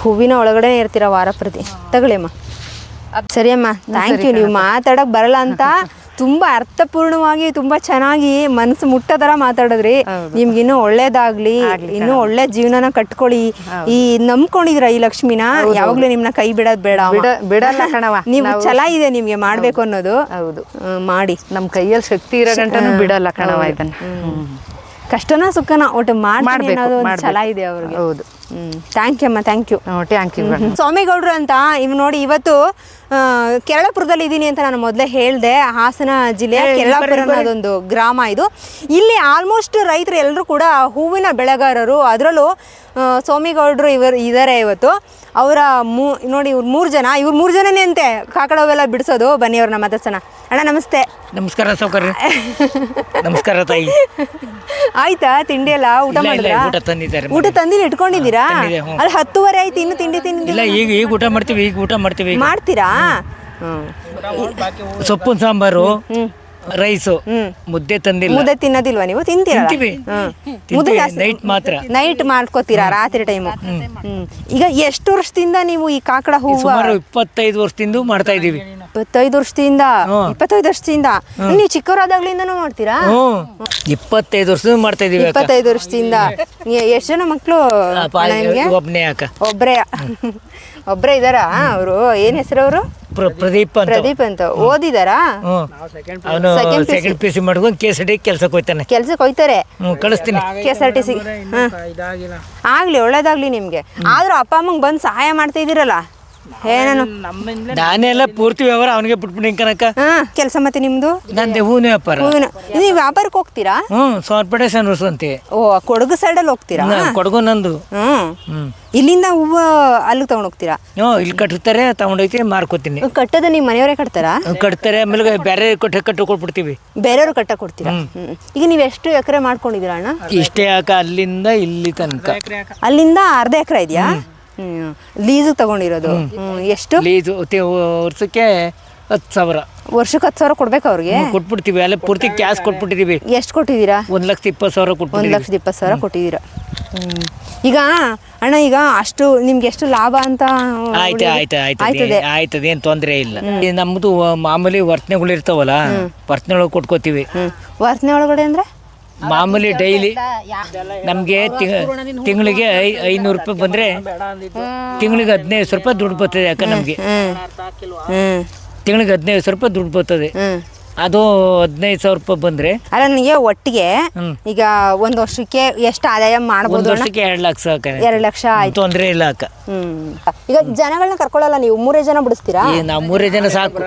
ಹೂವಿನ ಒಳಗಡೆ ಇರ್ತೀರ ವಾರ ಪ್ರತಿ. ತಗೊಳ್ಳಿ ಅಮ್ಮ. ಸರಿ ಅಮ್ಮ ಥ್ಯಾಂಕ್ ಯು ನೀವು ಮಾತಾಡಕ್ ಬರಲ್ಲ ಅಂತ ತುಂಬಾ ಅರ್ಥಪೂರ್ಣವಾಗಿ ತುಂಬಾ ಚೆನ್ನಾಗಿ ಮನಸ್ಸು ಮುಟ್ಟದರ ಥರ ಮಾತಾಡಿದ್ರಿ. ನಿಮ್ಗೆ ಇನ್ನೂ ಒಳ್ಳೇದಾಗ್ಲಿ ಇನ್ನೂ ಒಳ್ಳೆ ಜೀವನನ ಕಟ್ಕೊಳ್ಳಿ. ಈ ನಂಬ್ಕೊಂಡಿದ್ರ ಈ ಲಕ್ಷ್ಮಿನ? ಯಾವಾಗ್ಲೂ ನಿಮ್ನ ಕೈ ಬಿಡೋದ್ ಬೇಡ. ಬಿಡಲ್ಲ ಕಣವ [LAUGHS] ನೀವು ಛಲ ಇದೆ ನಿಮ್ಗೆ ಮಾಡ್ಬೇಕು ಅನ್ನೋದು. ಹೌದು. ಮಾಡಿ. ನಮ್ ಕೈಯಲ್ಲಿ ಶಕ್ತಿ ಇರೋ ಗಂಟನೂ ಬಿಡಲ್ಲ ಕಣವ ಇದನ್ನ. ಕಷ್ಟನ ಸುಖನ ಒಟ್ಟು ಮಾಡ್ಬೇಕು. ಛಲ ಇದೆ ಅವ್ರಿಗೆ. ಹೌದು. ಥ್ಯಾಂಕ್ ಯು ಅಮ್ಮ ಥ್ಯಾಂಕ್ ಯು ಥ್ಯಾಂಕ್ ಯು ಸ್ವಾಮಿಗೌಡ್ರು ಅಂತ ಇವ್ ನೋಡಿ ಇವತ್ತು ಆ, ಕೆರಳಪುರದಲ್ಲಿ ಇದ್ದೀನಿ ಅಂತ ನಾನು ಮೊದಲೇ ಹೇಳಿದೆ. ಹಾಸನ ಜಿಲ್ಲೆಯ ಕೆರಳಪುರ ಅನ್ನೋದೊಂದು ಗ್ರಾಮ ಇದು. ಇಲ್ಲಿ ಆಲ್ಮೋಸ್ಟ್ ರೈತರು ಎಲ್ಲರೂ ಕೂಡ ಹೂವಿನ ಬೆಳೆಗಾರರು. ಅದರಲ್ಲೂ ಸ್ವಾಮಿಗೌಡರು ಇವರು ಇದ್ದಾರೆ ಇವತ್ತು. ಅವರ ಮೂ ನೋಡಿ ಇವ್ರು ಮೂರು ಜನ ಇವ್ರು ಮೂರು ಜನನೇ ಅಂತೆ. ಕಾಕಡವೆಲ್ಲ ಬಿಡಿಸೋದು ಬನ್ನಿ ಅವ್ರನ್ನ ಮಾತಾಡ್ಸೋಣ. ಅಣ್ಣ ನಮಸ್ತೆ. ನಮಸ್ಕಾರ ಸೌಕರ್ಯ ನಮಸ್ಕಾರ ತಾಯಿ. [LAUGHS] ಆಯ್ತಾ ತಿಂಡಿ ಎಲ್ಲ ಊಟ ಮಾಡಿದ್ರೆ? ಊಟ ಮಾಡಿದ್ರಾ ಊಟ ತಂದಿದ್ದಾರೆ ತಂದಿಲ್ಲ ತಂದಿದೆ, ಅಲ್ಲಿ ಹತ್ತುವರೆ ಆಯ್ತು ಇನ್ನು ತಿಂಡಿ ತಿಂಡಿ ಇಲ್ಲ ಈಗ ಈಗ ಊಟ ಮಾಡ್ತೀವಿ ಈಗ ಊಟ ಮಾಡ್ತೀವಿ ಈಗ. ಮಾಡ್ತೀರಾ? ಹ್ಮ್ ಸೊಪ್ಪಿನ ಸಾಂಬಾರು ರೈಸು ಮುದ್ದೆ ತಂದಿಲ್ಲ. ಮುದ್ದೆ ತಿನ್ನೋದಿಲ್ವಾ ನೀವು? ತಿಂತೀರಾ ತಿಂತೀವಿ. ಮುದ್ದೆ ತಿಂತೀವಿ ಜಾಸ್ತಿ ನೈಟ್ ಮಾತ್ರ. ನೈಟ್ ಮಾಡ್ಕೋತೀರಾ ರಾತ್ರಿ ಟೈಮ್ ಹ್ಮ್ ಈಗ ಎಷ್ಟು ವರ್ಷದಿಂದ ನೀವು ಈ ಕಾಕಡ ಹೂವು ಸುಮಾರು ಇಪ್ಪತ್ತೈದು ವರ್ಷದಿಂದ ಮಾಡ್ತಾ ಇದೀವಿ ಇಪ್ಪತ್ತೈದು ವರ್ಷದಿಂದ ಇಪ್ಪತ್ತೈದು ವರ್ಷದಿಂದ. ನೀವು ಚಿಕ್ಕವರಾದಾಗ್ಲಿಂದನೂ ಮಾಡ್ತೀರಾ? ಇಪ್ಪತ್ತೈದು ವರ್ಷದಿಂದ ಮಾಡ್ತಾ ಇದೀವಿ ಅಕ್ಕ. ಇಪ್ಪತ್ತೈದು ವರ್ಷದಿಂದ. ಎಷ್ಟು ಜನ ಮಕ್ಕಳು ಒಬ್ಬನೇ ಒಬ್ನೇ ಅಕ್ಕ. ಒಬ್ರೇ. ಒಬ್ರೇ ಇದಾರಾ ಅವರು ಏನ್ ಹೆಸರು ಅವರು? ಪ್ರ- ಪ್ರದೀಪ್ ಅಂತ. ಪ್ರದೀಪ್ ಅಂತ. ಓದಿದಾರಾ? ಹ್ಞೂ. ಅವನು Second PC. Second P C ಮಾಡ್ಕೊಂಡು ಕೆ ಎಸ್ ಡಿ ಕೆಲ್ಸಕ್ಕೆ ಹೋಯ್ತಾನೆ. ಕೆಲ್ಸಕ್ಕೆ ಹೋಯ್ತಾರೆ. ಹ್ಞೂ ಕಳಿಸ್ತೀನಿ. K S R T C ಆಗ್ಲಿ ಒಳ್ಳೇದಾಗ್ಲಿ ನಿಮ್ಗೆ. ಆದ್ರೂ ಅಪ್ಪ ಅಮ್ಮಂಗ್ ಬಂದು ಸಹಾಯ ಮಾಡ್ತಾ ಇದೀರಲ್ಲ? ಏನೇನು ನಾನೆಲ್ಲ ಪೂರ್ತಿ ವ್ಯವಹಾರ ಅವನಿಗೆ ಕನಕ ಹಾ ಕೆಲಸ ಮತ್ತೆ ನಿಮ್ದು? ನಂದೆ ಹೂವಿನ ವ್ಯಾಪಾರ. ಹೂವಿನ ಇದು ನೀವು ವ್ಯಾಪಾರಕ್ಕೆ ಹೋಗ್ತೀರಾ? ಹ್ಮ್ ಸೋರ್ಪಡೆ ಸಂತೆ ಓ ಕೊಡಗು ಸೈಡಲ್ಲಿ ಹೋಗ್ತೀರಾ? ಕೊಡಗು ನಂದು. ಹ್ಮ್ ಇಲ್ಲಿಂದ ಹೂವು ಅಲ್ಲಿ ತಗೊಂಡ್ ಹೋಗ್ತೀರಾ? ಹ್ಞೂ ಇಲ್ಲಿ ಕಟ್ಟಿರ್ತಾರೆ ತಗೊಂಡೋಗ್ತೀನಿ ಮಾರ್ಕೋತೀನಿ. ಕಟ್ಟೋದು ನಿಮ್ಮ ಮನೆಯವರೇ ಕಟ್ತಾರಾ? ಕಟ್ತಾರೆ ಆಮೇಲೆ ಬೇರೆ ಕೊಟ್ಟು ಕಟ್ಟು ಕೊಟ್ಬಿಡ್ತೀವಿ. ಬೇರೆಯವ್ರು ಕಟ್ಟ ಕೊಡ್ತೀರಾ? ಹ್ಮ್. ಈಗ ನೀವು ಎಷ್ಟು ಎಕರೆ ಮಾಡ್ಕೊಂಡಿದ್ದೀರಾ ಅಣ್ಣ? ಇಷ್ಟೇ ಯಾಕ ಅಲ್ಲಿಂದ ಇಲ್ಲಿ ತನಕ. ಅಲ್ಲಿಂದ ಅರ್ಧ ಎಕರೆ ಇದೆಯಾ? ಹ್ಮ್. ಲೀಸಿಗೆ ತಗೊಂಡಿರೋದು. ಹ್ಮ್. ಎಷ್ಟು? ಲೀಸು ವರ್ಷಕ್ಕೆ ಹತ್ತು ಸಾವಿರ. ವರ್ಷಕ್ಕೆ ಹತ್ತು ಸಾವಿರ ಕೊಡ್ಬೇಕು ಅವ್ರಿಗೆ? ಕೊಟ್ಬಿಡ್ತೀವಿ. ಅಲ್ಲ ಪೂರ್ತಿ ಕ್ಯಾಶ್ ಕೊಟ್ಬಿಟ್ಟಿದ್ದೀವಿ ಎಷ್ಟು ಕೊಟ್ಟಿದ್ದೀರಾ? ಒಂದು ಲಕ್ಷದ ಇಪ್ಪತ್ತು ಸಾವಿರ ಒಂದು ಲಕ್ಷದ ಇಪ್ಪತ್ತು ಸಾವಿರ ಕೊಟ್ಟಿದ್ದೀರಾ. ಹ್ಮ್. ಈಗ ಅಣ್ಣ ಈಗ ಅಷ್ಟು ನಿಮ್ಗೆ ಎಷ್ಟು ಲಾಭ ಅಂತ ಆಯ್ತು ಆಯ್ತು ಆಯ್ತದೆ. ಆಯ್ತದೆ. ಏನು ತೊಂದರೆ ಇಲ್ಲ. ನಮ್ಮದು ಮಾಮೂಲಿ ವರ್ತನೆಗಳು ಇರ್ತಾವಲ್ಲ ವರ್ತನೆಗಳು ಕೊಟ್ಕೋತೀವಿ. ಹ್ಮ್. ವರ್ತನೆ ಒಳಗಡೆ ಅಂದ್ರೆ? ಮಾಮೂಲಿ ಡೈಲಿ ನಮಗೆ ತಿಂಗಳಿಗೆ ಐನೂರು ರೂಪಾಯಿ ಬಂದರೆ ತಿಂಗಳಿಗೆ ಹದಿನೈದು ಸಾವಿರ ರೂಪಾಯಿ ದುಡ್ಡು ಬರ್ತದೆ ಯಾಕೆ ನಮಗೆ? ತಿಂಗಳಿಗೆ ಹದಿನೈದು ಸಾವಿರ ರೂಪಾಯಿ ದುಡ್ಡು ಬರ್ತದೆ. ಅದು ಹದಿನೈದು ಸಾವಿರ ರೂಪಾಯಿ ಬಂದರೆ ಅಲ್ಲ ನನಗೆ ಒಟ್ಟಿಗೆ ಈಗ ಒಂದು ವರ್ಷಕ್ಕೆ ಎಷ್ಟು ಆದಾಯ ಒಂದು ಮಾಡ್ಬೋದು ವರ್ಷಕ್ಕೆ ಎರಡು ಲಕ್ಷ ಎರಡು ಲಕ್ಷ ಆಯ್ತು. ತೊಂದರೆ ಇಲ್ಲ ಅಕ್ಕ ಹ್ಮ್. ಈಗ ಜನಗಳನ್ನ ಕರ್ಕೊಳ್ಳಲ್ಲ ನೀವು? ಮೂರೇ ಜನ ಬಿಡಿಸ್ತೀರಾ? ನಾವು ಮೂರೇ ಜನ ಸಾಕು.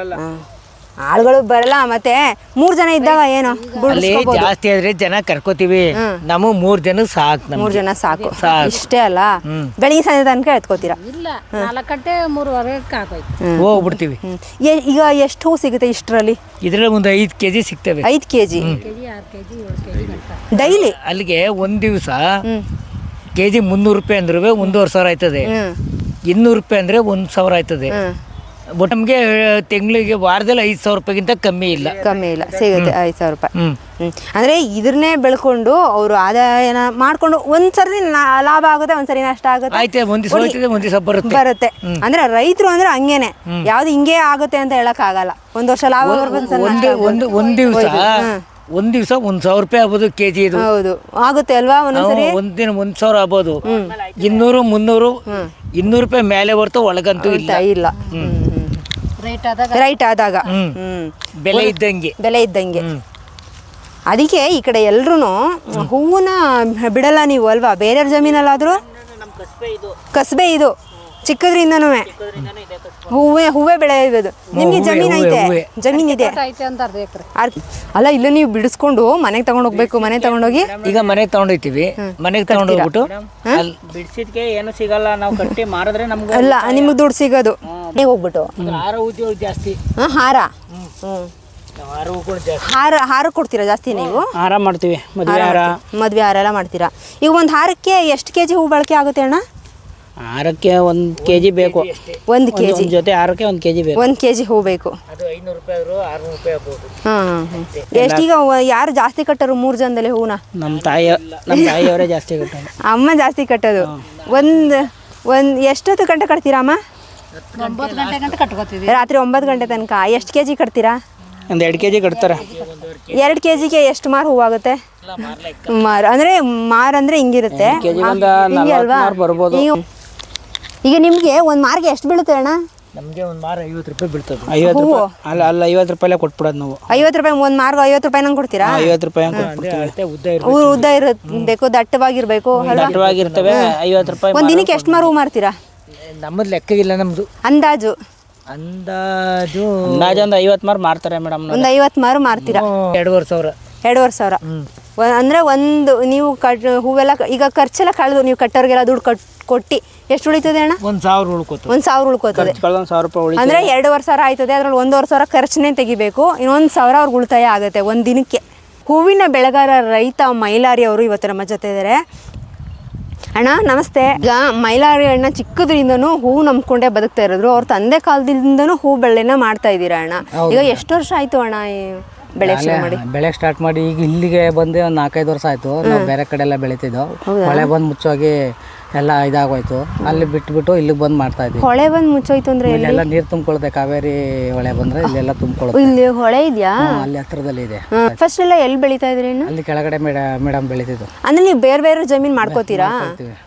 ಆಳುಗಳು ಬರಲ್ಲ ಮತ್ತೆ ಮೂರ್ ಜನ ಇದ್ದಾಗ ಏನು? ಅಲ್ಲಿ ಜಾಸ್ತಿ ಆದ್ರೆ ಜನ ಕರ್ಕೋತೀವಿ. ನಮಗ್ ಮೂರ್ ಜನ ಸಾಕು ನಮ್ಗೆ. ಮೂರ್ ಜನ ಸಾಕು. ಸಾಕು. ಇಷ್ಟೇ ಅಲ್ಲ? ಹ್ಮ್. ಬೆಳಿಗ್ಗೆ ಸಂಜೆ ತನಕ ಎತ್ಕೋತೀರಾ? ಇಲ್ಲ ನಾಲ್ಕು ಗಂಟೆ ಮೂರುವರೆಗೆ ಹೋಗ್ಬಿಡ್ತೀವಿ. ಹ್ಮ್. ಎ- ಈಗ ಎಷ್ಟು ಹೂ ಸಿಗುತ್ತೆ ಇಷ್ಟರಲ್ಲಿ? ಇದ್ರಲ್ಲಿ ಒಂದು ಐದ್ ಕೆಜಿ ಸಿಗ್ತವೆ. ಐದು ಕೆಜಿ? ಕೆ ಜಿ ಆರು ಕೆ ಜಿ ಏಳು ಕೆ ಜಿ ಗಂಟ ಡೈಲಿ? ಅಲ್ಲಿಗೆ ಒಂದ್ ದಿವಸ ಕೆಜಿ ಮುನ್ನೂರು ರೂಪಾಯಿ ಅಂದ್ರೆ ಒಂದೂವರೆ ಸಾವಿರ ಆಯ್ತದೆ. ಹ್ಮ್. ಇನ್ನೂರು ರೂಪಾಯಿ ಅಂದ್ರೆ ಒಂದ್ ಸಾವಿರ ಆಯ್ತದೆ. ಹ್ಮ್. ಬಟ್ ನಮಗೆ ತಿಂಗಳಿಗೆ ವಾರದಲ್ಲಿ ಐದು ಸಾವಿರ ರೂಪಾಯಿಗಿಂತ ಕಮ್ಮಿ ಇಲ್ಲ. ಕಮ್ಮಿ ಇಲ್ಲ ಸಿಗುತ್ತೆ ಐದು ಸಾವಿರ ರೂಪಾಯಿ. ಹ್ಞೂ ಹ್ಮ್. ಅಂದ್ರೆ ಇದನ್ನೇ ಬೆಳ್ಕೊಂಡು ಅವರು ಆದಾಯನ ಮಾಡ್ಕೊಂಡು ಒಂದ್ಸರಿ ನಾ- ಲಾಭ ಆಗುತ್ತೆ ಒಂದ್ಸರಿ ನಷ್ಟ ಆಗುತ್ತೆ. ಆಯ್ತು ಒಂದ್ ದಿವಸ ಹೋಯ್ತದೆ ಒಂದು ದಿವಸ ಬರುತ್ತೆ. ಬರುತ್ತೆ. ಅಂದ್ರೆ ರೈತರು ಅಂದ್ರೆ ಹಂಗೇನೆ. ಯಾವ್ದು ಹಿಂಗೆ ಆಗುತ್ತೆ ಅಂತ ಹೇಳಕ್ ಆಗಲ್ಲ. ಒಂದ್ ವರ್ಷ ಲಾಭ ಬರ್ಬೋದು, ಒಂದ್ ದಿವಸ ಒಂದ್ ದಿವಸ ಒಂದು ಸಾವಿರ ರೂಪಾಯಿ ಆಗ್ಬೋದು ಕೆ ಜಿ ಇದು. ಹೌದು. ಆಗುತ್ತೆ ಅಲ್ವಾ ಒಂದ್ ಒಂದ್ ದಿನ ಒಂದ್ ಸಾವಿರ ಆಗ್ಬೋದು. ಇನ್ನೂರು ಮುನ್ನೂರು ಇನ್ನೂರು ರೂಪಾಯಿ ಮೇಲೆ ಬರ್ತಾ ಒಳಗಂತೂ ಇಲ್ಲ. ಇಲ್ಲ. ರೈಟ್ ಆದಾಗ ಹ್ಮ್. ಬೆಲೆ ಇದ್ದಂಗೆ. ಬೆಲೆ ಇದ್ದಂಗೆ. ಅದಕ್ಕೆ ಈ ಕಡೆ ಎಲ್ರೂ ಹೂವನ್ನ ಬಿಡಲ್ಲ ನೀವು ಅಲ್ವಾ? ಬೇರೆಯವ್ರ ಜಮೀನಲ್ಲಾದ್ರೂ? ಕಸಬೆ ಇದು. ಚಿಕ್ಕದ್ರಿಂದನೂ ಹೂವೇ ಹೂವೇ ಬೆಳೆಯೋದು ನಿಮ್ಗೆ ಹೂವೇ, ಜಮೀನ್ ಐತೆ. ಜಮೀನ್ ಇದೆ. ಅಲ್ಲ ಇಲ್ಲ ನೀವು ಬಿಡಿಸ್ಕೊಂಡು ಮನೆಗೆ ತಗೊಂಡ್ ಹೋಗ್ಬೇಕು ಮನೆ ತಗೊಂಡೋಗಿ ಈಗ ಮನೆಗೆ ತಗೊಂಡೋಗ್ತೀವಿ ಮನೆಗೆ ತಗೊಂಡೋಗ್ಬಿಟ್ಟು ಹೋಗ್ಬಿಟ್ಟು. ಬಿಡಿಸಿದ್ಕೆ ಏನು ಸಿಗಲ್ಲ. ನಾವು ಕಟ್ಟಿ ಮಾರಿದ್ರೆ ನಮ್ಗೆ ಅಲ್ಲ ನಿಮ್ಗೆ ದುಡ್ಡು ಸಿಗೋದು. ನೀವು ಹೋಗ್ಬಿಟ್ಟು. ಹಾರ ಉದ್ಯೋಗ ಜಾಸ್ತಿ. ಹಾ, ಹಾರ. ಹ್ಞೂ ಹಾರ ಹಾರ ಕೊಡ್ತೀರಾ ಜಾಸ್ತಿ ನೀವು? ಹಾರ ಮಾಡ್ತೀವಿ. ಮದುವೆ ಹಾರ ಮದ್ವೆ ಹಾರ ಎಲ್ಲ ಮಾಡ್ತೀರಾ. ಈಗ ಒಂದು ಹಾರಕ್ಕೆ ಎಷ್ಟು ಕೆಜಿ ಹೂ ಬಳಕೆ ಆಗುತ್ತೆ ಅಣ್ಣ? ಹಾರಕ್ಕೆ ಒಂದು ಕೆ ಜಿ ಬೇಕು. ಒಂದು ಕೆ ಒಂದ್ ಜೊತೆ ಆರಕ್ಕೆ ಒಂದು ಕೆ ಜಿ ಬೇಕು. ಒಂದು ಕೆ ಜಿ ಹೂ ಬೇಕು. ಅದು ಐನೂರು ರೂಪಾಯಿ ಆದರೂ ಆರುನೂರು ರೂಪಾಯಿ ಆಗ್ಬೋದು. ಹಾಂ ಎಷ್ಟೀಗ ಯಾರು ಜಾಸ್ತಿ ಕಟ್ಟರು ಮೂರು ಜನದಲ್ಲಿ ಹೂನ? ನಮ್ಮ ತಾಯಿ ನಮ್ಮ ತಾಯಿಯವರೇ ಜಾಸ್ತಿ ಕಟ್ಟೋದು. [LAUGHS] ಅಮ್ಮ ಜಾಸ್ತಿ ಕಟ್ಟೋದು. ಒಂದು ಒಂದು ಎಷ್ಟೊತ್ತು ಗಂಟೆ ಕಟ್ತೀರಾ ಅಮ್ಮ? ಒಂಬತ್ತು ಗಂಟೆ ಗಂಟೆ ಕಟ್ಕೋತೀವಿ. ರಾತ್ರಿ ಒಂಬತ್ತು ಗಂಟೆ ತನಕ. ಎಷ್ಟು ಕೆ ಜಿ ಕಟ್ತೀರಾ? ಒಂದು ಎರಡು ಕೆ ಜಿ ಕಟ್ತಾರೆ. ಎರಡು ಕೆ ಜಿಗೆ ಎಷ್ಟು ಮಾರು ಹೂವಾಗುತ್ತೆ ಮಾರು ಅಂದರೆ ಮಾರು ಅಂದರೆ ಹಿಂಗಿರುತ್ತೆ. ಕೆಜಿಗೆ ಒಂದು ಆ, ಹಿಂಗೆ ನಲ್ವತ್ತು ಅಲ್ವಾ ಮಾರು ಬರ್ಬೋದು. ಈಗ ಈಗ ನಿಮಗೆ ಒಂದು ಮಾರ್ಗೆ ಎಷ್ಟು ಬೀಳುತ್ತೆ ಅಣ್ಣ? ನಮಗೆ ಒಂದು ಮಾರು ಐವತ್ತು ರೂಪಾಯಿ ಬೀಳ್ತದೆ. ಐವತ್ತು? ರೂಪಾಯಿ. ಅಲ್ಲ ಅಲ್ಲ ಐವತ್ತು ರೂಪಾಯಿ ಕೊಟ್ಬಿಡೋದು ನಾವು. ಐವತ್ತು ರೂಪಾಯಿ ಒಂದು ಮಾರ್ಗ ಐವತ್ತು ರೂಪಾಯಿ ನಂಗೆ ಕೊಡ್ತೀರಾ ಐವತ್ತು ರೂಪಾಯಿ ಊರು ಉದ್ದ ಇರಬೇಕು. ದಟ್ಟವಾಗಿರ್ಬೇಕು ದಟ್ಟವಾಗಿರ್ತವೆ ಐವತ್ತು ರೂಪಾಯಿ ಒಂದು ದಿನಕ್ಕೆ ಎಷ್ಟು ಮಾರು ಹೂ ಮಾರ್ತೀರಾ? ನಮ್ಮದು ಲೆಕ್ಕಗಿಲ್ಲ ನಮ್ಮದು ಅಂದಾಜು? ಅಂದಾಜು ಅಂದಾಜು ಒಂದು ಐವತ್ತು ಮಾರು ಮಾರ್ತಾರೆ ಮೇಡಮ್ ಒಂದು ಐವತ್ತು ಮಾರು ಮಾರ್ತೀರಾ? ಎರಡೂವರೆ ಸಾವಿರ. ಎರಡೂವರೆ ಸಾವಿರ. ಅಂದ್ರೆ ಒಂದು ನೀವು ಕಟ್ ಹೂವೆಲ್ಲ ಈಗ ಖರ್ಚೆಲ್ಲ ಕಳೆದು ನೀವು ಕಟ್ಟೋರಿಗೆಲ್ಲ ದುಡ್ಡು ಕಟ್ ಕೊಟ್ಟು ಎಷ್ಟು ಉಳಿತದೆ ಅಣ್ಣ? ಒಂದು ಸಾವಿರ ಉಳ್ಕೋತದೆ. ಒಂದು ಸಾವಿರ ಉಳ್ಕೋತದೆ. ಕಳೆದೊಂದು ಸಾವಿರ ರೂಪಾಯಿ ಉಳಿ ಅಂದ್ರೆ ಎರಡೂವರೆ ಸಾವಿರ ಆಯ್ತದೆ ಅದ್ರಲ್ಲಿ ಒಂದೂವರೆ ಸಾವಿರ ಖರ್ಚನ್ನೇ ತೆಗಿಬೇಕು ಇನ್ನೊಂದ್ ಸಾವಿರ ಅವ್ರಿಗೆ ಉಳಿತಾಯ ಆಗುತ್ತೆ ಒಂದ್ ದಿನಕ್ಕೆ. ಹೂವಿನ ಬೆಳೆಗಾರ ರೈತ ಮೈಲಾರಿ ಅವರು ಇವತ್ತು ನಮ್ಮ ಜೊತೆ ಇದ್ದಾರೆ ಅಣ್ಣ ನಮಸ್ತೆ. ಈಗ ಮೈಲಾರಿ ಅಣ್ಣ ಚಿಕ್ಕದ್ರಿಂದನು ಹೂ ನಂಬ್ಕೊಂಡೇ ಬದುಕ್ತಾ ಇರೋದ್ರು. ಅವ್ರ ತಂದೆ ಕಾಲದಿಂದನೂ ಹೂ ಬೆಳೆನ ಮಾಡ್ತಾ ಇದ್ದೀರಾ ಅಣ್ಣ? ಈಗ ಎಷ್ಟು ವರ್ಷ ಆಯ್ತು ಅಣ್ಣ ಈ ಬೆಳೆ ಶುರು ಮಾಡಿ? ಬೆಳೆ ಸ್ಟಾರ್ಟ್ ಮಾಡಿ ಈಗ ಇಲ್ಲಿಗೆ ಬಂದು ಒಂದು ನಾಲ್ಕೈದು ವರ್ಷ ಆಯ್ತು. ನಾವು ಬೇರೆ ಕಡೆ ಎಲ್ಲ ಬೆಳಿತಿದ್ದೋ ಮಳೆ ಬಂದು ಮುಚ್ಚೋಗಿ ಎಲ್ಲ ಇದಾಗೋಯ್ತು. ಅಲ್ಲಿ ಬಿಟ್ಬಿಟ್ಟು ಇಲ್ಲಿಗೆ ಬಂದು ಮಾಡ್ತಾ ಇದ್ವಿ. ಹೊಳೆ ಬಂದ್ ಮುಚ್ಚೋಯ್ತು ಅಂದ್ರೆ ಎಲ್ಲಿ? ಇಲ್ಲೆಲ್ಲ ನೀರು ತುಂಬಿಕೊಳ್ದೆ ಕಾವೇರಿ ಹೊಳೆ ಬಂದ್ರೆ ಇಲ್ಲೆಲ್ಲ ತುಂಬಿಕೊಳ್ಳುತ್ತೆ ಇಲ್ಲಿ ಹೊಳೆ ಇದೆಯಾ? ಅಲ್ಲಿ ಹತ್ರದಲ್ಲಿ ಇದೆ. ಫಸ್ಟ್ ಎಲ್ಲ ಎಲ್ಲಿ ಬೆಳಿತಾ ಇದ್ರಿ ಇನ್ನು? ಅಲ್ಲಿ ಕೆಳಗಡೆ ಮೇಡ ಮೇಡಮ್ ಬೆಳಿತಿದ್ದು. ಅಂದ್ರೆ ನೀವು ಬೇರೆ ಬೇರೆ ಜಮೀನ್ ಮಾಡ್ಕೋತೀರಾ?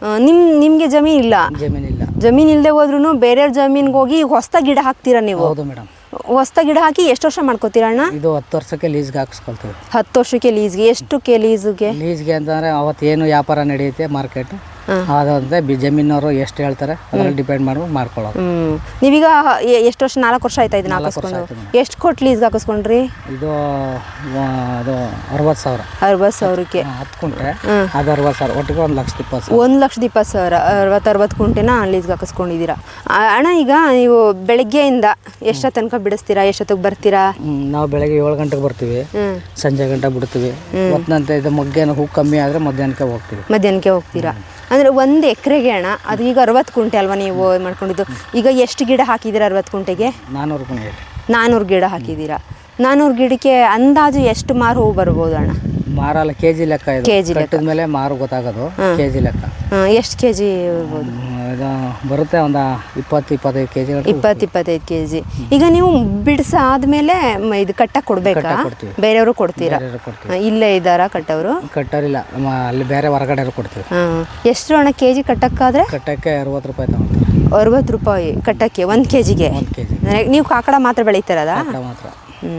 ಆ, ನಿಮ್ ನಿಮ್ಗೆ ಜಮೀನ್ ಇಲ್ಲ? ಜಮೀನಿಲ್ಲ ಜಮೀನ್ ಇಲ್ಲದೆ ಹೋದ್ರು ಬೇರೆಯವ್ರ ಜಮೀನ್ಗೆ ಹೋಗಿ ಹೊಸ ಗಿಡ ಹಾಕ್ತೀರಾ ನೀವು? ಹೌದು ಮೇಡಮ್ ಹೊಸ್ತ ಗಿಡ ಹಾಕಿ ಎಷ್ಟು ವರ್ಷ ಮಾಡ್ಕೋತೀರ ಅಣ್ಣ? ಇದು ಹತ್ತು ವರ್ಷಕ್ಕೆ ಲೀಸ್ಗೆ ಹಾಕಿಸ್ಕೊಳ್ತೀವಿ. ಹತ್ತು ವರ್ಷಕ್ಕೆ ಲೀಸ್ಗೆ? ಎಷ್ಟು ಕೆ ಲೀಸ್ಗೆ? ಲೀಸ್ಗೆ ಅಂತಂದ್ರೆ ಅವತ್ತು ಏನು ವ್ಯಾಪಾರ ನಡೆಯುತ್ತೆ ಮಾರ್ಕೆಟ್ ಅದಂತೆ ಬಿ ಜಮೀನವರು ಎಷ್ಟು ಹೇಳ್ತಾರೆ ಅದ್ರಲ್ಲಿ ಡಿಪೆಂಡ್ ಮಾಡಿ ಮಾಡ್ಕೊಳ್ಳೋದು. ಹ್ಮ್. ನೀವೀಗ ಎ- ಎಷ್ಟು ವರ್ಷ ನಾಲ್ಕು ವರ್ಷ ಆಯ್ತಾ ಇದನ್ನ ಹಾಕಿಸ್ಕೊಂಡು? ಎಷ್ಟು ಕೊಟ್ಟು ಲೀಸ್ಗೆ ಹಾಕಿಸ್ಕೊಂಡ್ರಿ? ಇದು ಆ, ಅದು ಅರವತ್ತು ಸಾವಿರ. ಅರವತ್ತು ಸಾವಿರಕ್ಕೆ. ಹತ್ತು ಕುಂಟೆ. ಅದು ಅರವತ್ತು ಸಾವಿರ ಒಟ್ಟಿಗೆ ಒಂದು ಲಕ್ಷದ ಇಪ್ಪತ್ತು ಸಾವಿರ. ಒಂದು ಲಕ್ಷದ ಇಪ್ಪತ್ತು ಸಾವಿರ ಅರವತ್ತು ಅರವತ್ತು ಕುಂಟೆನ ಲೀಸ್ಗೆ ಹಾಕಿಸ್ಕೊಂಡಿದ್ದೀರಾ? ಆ, ಅಣ್ಣ ಈಗ ನೀವು ಬೆಳಗ್ಗೆಯಿಂದ ಎಷ್ಟೋ ತನಕ ಬಿಡಿಸ್ತೀರಾ ಎಷ್ಟೊತ್ತಿಗೆ ಬರ್ತೀರಾ? ನಾವು ಬೆಳಗ್ಗೆ ಏಳು ಗಂಟೆಗೆ ಬರ್ತೀವಿ. ಹ್ಮ್. ಸಂಜೆ ಗಂಟೆ ಬಿಡ್ತೀವಿ. ಮತ್ತೆ ಇದು ಮಧ್ಯಾಹ್ನ ಹೂ ಕಮ್ಮಿ ಆದರೆ ಮಧ್ಯಾಹ್ನಕ್ಕೆ ಹೋಗ್ತೀವಿ. ಮಧ್ಯಾಹ್ನಕ್ಕೆ ಹೋಗ್ತೀರಾ? ಅಂದ್ರೆ ಒಂದು ಎಕರೆಗೆ ಅಣ್ಣ ಅದು ಈಗ ಅರವತ್ತು ಕುಂಟೆ ಅಲ್ವಾ ನೀವು ಇದ್ ಮಾಡ್ಕೊಂಡಿದ್ದು? ಈಗ ಎಷ್ಟು ಗಿಡ ಹಾಕಿದ್ದೀರಾ ಅರವತ್ತು ಕುಂಟೆಗೆ? ನಾನ್ನೂರು ಕುಣಿ ನಾನ್ನೂರು ಗಿಡ ಹಾಕಿದ್ದೀರಾ? ನಾನ್ನೂರು ಗಿಡಕ್ಕೆ ಅಂದಾಜು ಎಷ್ಟು ಮಾರು ಹೂವು ಬರ್ಬೋದು ಅಣ್ಣ? ಮಾರಲ್ಲ ಕೆಜಿ ಲೆಕ್ಕ ಇದು. ಕೆಜಿ ಲೆಕ್ಕ. ಕಟ್ಟಿದ ಮೇಲೆ ಮಾರು ಗೊತ್ತಾಗೋದು ಕೆಜಿ ಲೆಕ್ಕ. ಎಷ್ಟು ಕೆ ಜಿ ಬರ್ಬೋದು ಹ್ಮ್, ಇದು ಬರುತ್ತೆ ಒಂದು ಇಪ್ಪತ್ತು ಇಪ್ಪತ್ತೈದು ಕೆಜಿ ಇಪ್ಪತ್ತು ಇಪ್ಪತ್ತೈದು ಕೆ ಜಿ ಈಗ ನೀವು ಬಿಡಿಸಾದ್ಮೇಲೆ ಮ- ಇದು ಕಟ್ಟಕ್ಕೆ ಕೊಡ್ಬೇಕಾ? ಕೊಡ್ತೀವಿ. ಬೇರೆಯವರು ಕೊಡ್ತೀರಾ? ಕೊಡ್ತೀವಿ. ಹಾ, ಇಲ್ಲೇ ಇದ್ದಾರಾ ಕಟ್ಟವರು? ಕಟ್ಟೋರಿಲ್ಲ ಅಲ್ಲಿ ಬೇರೆ ಹೊರಗಡೆ ಕೊಡ್ತೀವಿ. ಎಷ್ಟು ಹಣ ಕೆ ಜಿ ಕಟ್ಟಕ್ಕಾದ್ರೆ? ಕಟ್ಟಕ್ಕೆ ಅರವತ್ತು ರೂಪಾಯಿ ತಗೊಂತೀವಿ ಅರವತ್ತು ರೂಪಾಯಿ ಕಟ್ಟಕ್ಕೆ ಒಂದು ಕೆ ಜಿಗೆ ಒಂದು ನೀವು ಕಾಕಡ ಮಾತ್ರ ಬೆಳೀತಾರದ ಮಾತ್ರ. ಹ್ಞೂ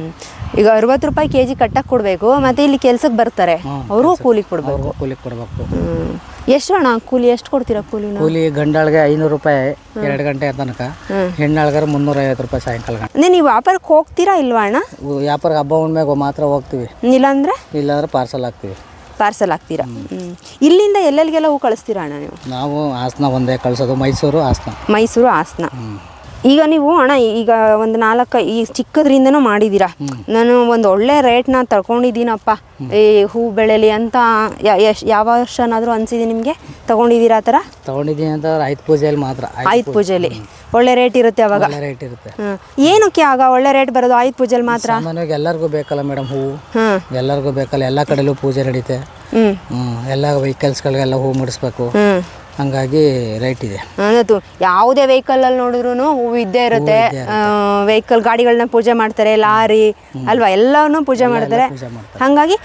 ಈಗ ಅರವತ್ತು ರೂಪಾಯಿ ಕೆ ಜಿ ಕಟ್ಟಕ್ಕೆ ಕೊಡಬೇಕು ಮತ್ತು ಇಲ್ಲಿ ಕೆಲ್ಸಕ್ಕೆ ಬರ್ತಾರೆ. ಅವರು ಕೂಲಿ ಕೊಡಬೇಕು. ಕೂಲಿ ಕೊಡಬೇಕು. ಎಷ್ಟು ಅಣ್ಣ ಕೂಲಿ ಎಷ್ಟು ಕೊಡ್ತೀರಾ ಕೂಲಿ ಕೂಲಿ ಗಂಡಾಳ್ಗೆ ಐನೂರು ರೂಪಾಯಿ ಎರಡು ಗಂಟೆ ತನಕ. ಹೆಣ್ಣಾಳ್ಗಾರ ಮುನ್ನೂರ ಐವತ್ತು ರೂಪಾಯಿ ಸಾಯಂಕಾಲ ಗಂಟೆ. ನೀವು ವ್ಯಾಪಾರಕ್ಕೆ ಹೋಗ್ತೀರಾ ಇಲ್ವಾ ಅಣ್ಣ? ವ್ಯಾಪಾರ ಹಬ್ಬ ಹುಣ್ಣಿಮೆಗೆ ಮಾತ್ರ ಹೋಗ್ತೀವಿ. ಇಲ್ಲಾಂದ್ರೆ? ಇಲ್ಲಾಂದ್ರೆ ಪಾರ್ಸಲ್ ಹಾಕ್ತೀವಿ. ಪಾರ್ಸಲ್ ಹಾಕ್ತೀರಾ? ಇಲ್ಲಿಂದ ಎಲ್ಲೆಲ್ಲಿಗೆಲ್ಲ ಹೂ ಕಳಿಸ್ತೀರಾ ಅಣ್ಣ ನೀವು? ನಾವು ಹಾಸನ ಒಂದೇ ಕಳಿಸೋದು ಮೈಸೂರು ಹಾಸನ. ಮೈಸೂರು ಹಾಸನ. ಈಗ ನೀವು ಅಣ್ಣ ಈಗ ಒಂದು ನಾಲ್ಕು ಈ ಚಿಕ್ಕದ್ರಿಂದನೂ ಮಾಡಿದ್ದೀರಾ ನಾನು ಒಂದು ಒಳ್ಳೆ ರೇಟ್ನ ತಗೊಂಡಿದ್ದೀನಪ್ಪ. ಈ ಹೂ ಬೆಳೆಯಲಿ ಅಂತ ಯಾವ ವರ್ಷನಾದರೂ ಅನಿಸಿದೆ ನಿಮಗೆ? ತಗೊಂಡಿದ್ದೀರಾ ಆ ಥರ? ತಗೊಂಡಿದ್ದೀನಿ ಅಂತ ಆಯ್ತು ಪೂಜೆಯಲ್ಲಿ ಮಾತ್ರ. ಆಯುಧ ಪೂಜೆಯಲ್ಲಿ ಒಳ್ಳೆ ರೇಟ್ ಇರುತ್ತೆ ಅವಾಗ? ರೇಟ್ ಇರುತ್ತೆ. ಏನಕ್ಕೆ ಆಗ ಒಳ್ಳೆ ರೇಟ್ ಬರೋದು ಆಯುಧ ಪೂಜೆಲಿ ಮಾತ್ರ? ಎಲ್ಲರಿಗೂ ಬೇಕಲ್ಲ ಮೇಡಮ್ ಹೂವು ಹಾಂ. ಎಲ್ಲರಿಗೂ ಬೇಕಲ್ಲ ಎಲ್ಲ ಕಡೆಲೂ ಪೂಜೆ ನಡೀತೆ. ಹ್ಞೂ ಹ್ಞೂ ಎಲ್ಲ ವೆಹಿಕಲ್ಸ್ಗಳಿಗೆಲ್ಲ ಹೂ ಮುಡಿಸ್ಬೇಕು. ಹಂಗಾಗಿ ರೈಟ್ ಇದೆ. ಅನ್ನೋದು ಯಾವುದೇ ವೆಹಿಕಲಲ್ಲಿ ನೋಡಿದ್ರು ಹೂವು ಇದ್ದೇ ಇರುತ್ತೆ. ವೆಹಿಕಲ್ ಗಾಡಿಗಳನ್ನ ಪೂಜೆ ಮಾಡ್ತಾರೆ ಲಾರಿ ಅಲ್ವಾ? ಎಲ್ಲವನ್ನೂ ಪೂಜೆ ಮಾಡ್ತಾರೆ. ಹಂಗಾಗಿ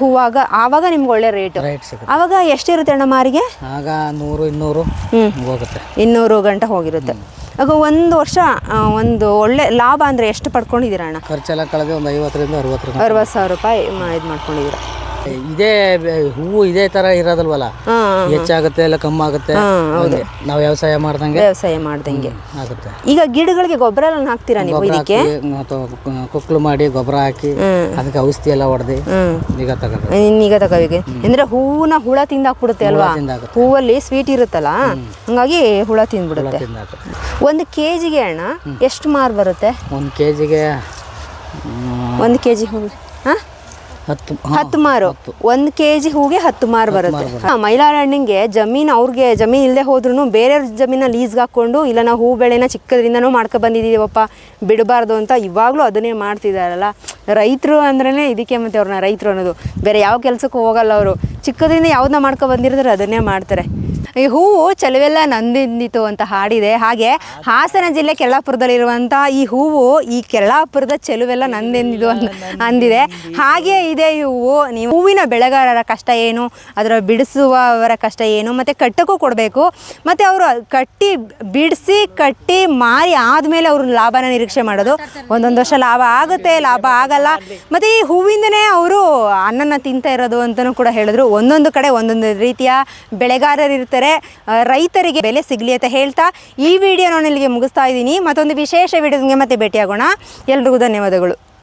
ಹೂವಾಗ ಆವಾಗ ನಿಮ್ಗೆ ಒಳ್ಳೆ ರೇಟ್ ಅವಾಗ ಆವಾಗ ಎಷ್ಟಿರುತ್ತೆ ಅಣ್ಣ ಮಾರಿಗೆ? ಆಗ ನೂರು ಇನ್ನೂರು ಹೋಗುತ್ತೆ. ಇನ್ನೂರು ಗಂಟೆ ಹೋಗಿರುತ್ತೆ. ಆಗ ಒಂದು ವರ್ಷ ಒಂದು ಒಳ್ಳೆ ಲಾಭ ಅಂದ್ರೆ ಎಷ್ಟು ಪಡ್ಕೊಂಡಿದ್ದೀರಾ ಅಣ್ಣ? ಖರ್ಚೆಲ್ಲ ಕಳೆದು ಒಂದು ಐವತ್ತರಿಂದ ಅರವತ್ತು ಅರವತ್ತು ಸಾವಿರ ರೂಪಾಯಿ ಇದು ಮಾಡ್ಕೊಂಡಿದ್ದೀರಾ. ಇದೇ ಹೂವು ಇದೇ ತರ ಇರೋದಲ್ವಲ್ಲ? ಹೆಚ್ಚಾಗುತ್ತೆ ಇಲ್ಲ ಕಮ್ಮಿ ಆಗುತ್ತೆ ನಾವು ವ್ಯವಸಾಯ ಮಾಡ್ದಂಗೆ? ವ್ಯವಸಾಯ ಮಾಡ್ದಂಗೆ. ಆಗುತ್ತೆ. ಈಗ ಗಿಡಗಳಿಗೆ ಗೊಬ್ಬರ ಎಲ್ಲ ಹಾಕ್ತೀರಾ ನೀವು ಇದಕ್ಕೆ? ಕುಕ್ಲು ಮಾಡಿ ಗೊಬ್ಬರ ಹಾಕಿ ಅದಕ್ಕೆ ಔಷಧಿ ಎಲ್ಲ ಹೊಡೆದು ಈಗ ತಗೋಬೇಕು. ಈಗ ತಗೋವಿಗೆ ಅಂದ್ರೆ ಹೂವನ್ನ ಹುಳ ತಿಂದಾಕ್ಬಿಡುತ್ತೆ ಅಲ್ವಾ. ಹೂವಲ್ಲಿ ಸ್ವೀಟ್ ಇರುತ್ತಲ್ಲ? ಹಂಗಾಗಿ ಹುಳ ತಿಂದ್ಬಿಡುತ್ತೆ. ಒಂದು ಕೆಜಿಗೆ ಅಣ್ಣ ಎಷ್ಟು ಮಾರು ಬರುತ್ತೆ? ಒಂದು ಕೆಜಿಗೆ ಒಂದು ಕೆಜಿ ಹೂವು. ಹಾಂ ಹತ್ತು ಹತ್ತು ಮಾರು. ಒಂದ್ ಕೆಜಿ ಹೂಗೆ ಹತ್ತು ಮಾರು ಬರುತ್ತೆ. ಹಾ, ಮೈಲಾರ ಹಣ್ಣಿಗೆ ಜಮೀನು ಅವ್ರಿಗೆ ಜಮೀನು ಇಲ್ಲದೆ ಹೋದ್ರು ಬೇರೆಯವ್ರ ಜಮೀನ ಲೀಸ್ಗೆ ಹಾಕೊಂಡು ಇಲ್ಲ ನಾವು ಹೂ ಬೆಳೆನ ಚಿಕ್ಕದ್ರಿಂದನೂ ಮಾಡ್ಕೊ ಬಂದಿದ್ದೀವಪ್ಪ ಬಿಡಬಾರ್ದು ಅಂತ ಇವಾಗಲೂ ಅದನ್ನೇ ಮಾಡ್ತಿದಾರಲ್ಲ. ರೈತರು ಅಂದ್ರೇ ಇದಕ್ಕೆ ಮತ್ತೆ ಅವ್ರನ್ನ ರೈತರು ಅನ್ನೋದು. ಬೇರೆ ಯಾವ ಕೆಲಸಕ್ಕೂ ಹೋಗಲ್ಲ ಅವರು. ಚಿಕ್ಕದ್ರಿಂದ ಯಾವ್ದನ್ನ ಮಾಡ್ಕೊ ಬಂದಿರೋದ್ರೆ ಅದನ್ನೇ ಮಾಡ್ತಾರೆ. ಈ ಹೂವು ಚಲುವೆಲ್ಲ ನಂದಿಂದಿತು ಅಂತ ಹಾಡಿದೆ. ಹಾಗೆ ಹಾಸನ ಜಿಲ್ಲೆ ಕೆಳ್ಳಾಪುರದಲ್ಲಿರುವಂಥ ಈ ಹೂವು ಈ ಕೆರಳಾಪುರದ ಚೆಲುವೆಲ್ಲ ನಂದೆಂದಿದು ಅಂತ ಅಂದಿದೆ. ಹಾಗೆ ಇದೆ ಈ ಹೂವು. ನೀವು ಹೂವಿನ ಬೆಳೆಗಾರರ ಕಷ್ಟ ಏನು? ಅದರ ಬಿಡಿಸುವವರ ಕಷ್ಟ ಏನು? ಮತ್ತು ಕಟ್ಟಕ್ಕೂ ಕೊಡಬೇಕು. ಮತ್ತು ಅವರು ಕಟ್ಟಿ ಬಿಡಿಸಿ ಕಟ್ಟಿ ಮಾರಿ ಆದಮೇಲೆ ಅವರು ಲಾಭನ ನಿರೀಕ್ಷೆ ಮಾಡೋದು. ಒಂದೊಂದು ವರ್ಷ ಲಾಭ ಆಗುತ್ತೆ, ಲಾಭ ಆಗಲ್ಲ. ಮತ್ತು ಈ ಹೂವಿಂದನೇ ಅವರು ಅನ್ನನ ತಿಂತ ಇರೋದು ಅಂತಲೂ ಕೂಡ ಹೇಳಿದ್ರು. ಒಂದೊಂದು ಕಡೆ ಒಂದೊಂದು ರೀತಿಯ ಬೆಳೆಗಾರರು ರೈತರಿಗೆ ಬೆಲೆ ಸಿಗಲಿ ಅಂತ ಹೇಳ್ತಾ ಈ ವಿಡಿಯೋ ನಾನು ಇಲ್ಲಿಗೆ ಮುಗಿಸ್ತಾ ಇದ್ದೀನಿ. ಮತ್ತೊಂದು ವಿಶೇಷ ವಿಡಿಯೋಗೆ ಮತ್ತೆ ಭೇಟಿಯಾಗೋಣ. ಎಲ್ರಿಗೂ ಧನ್ಯವಾದಗಳು.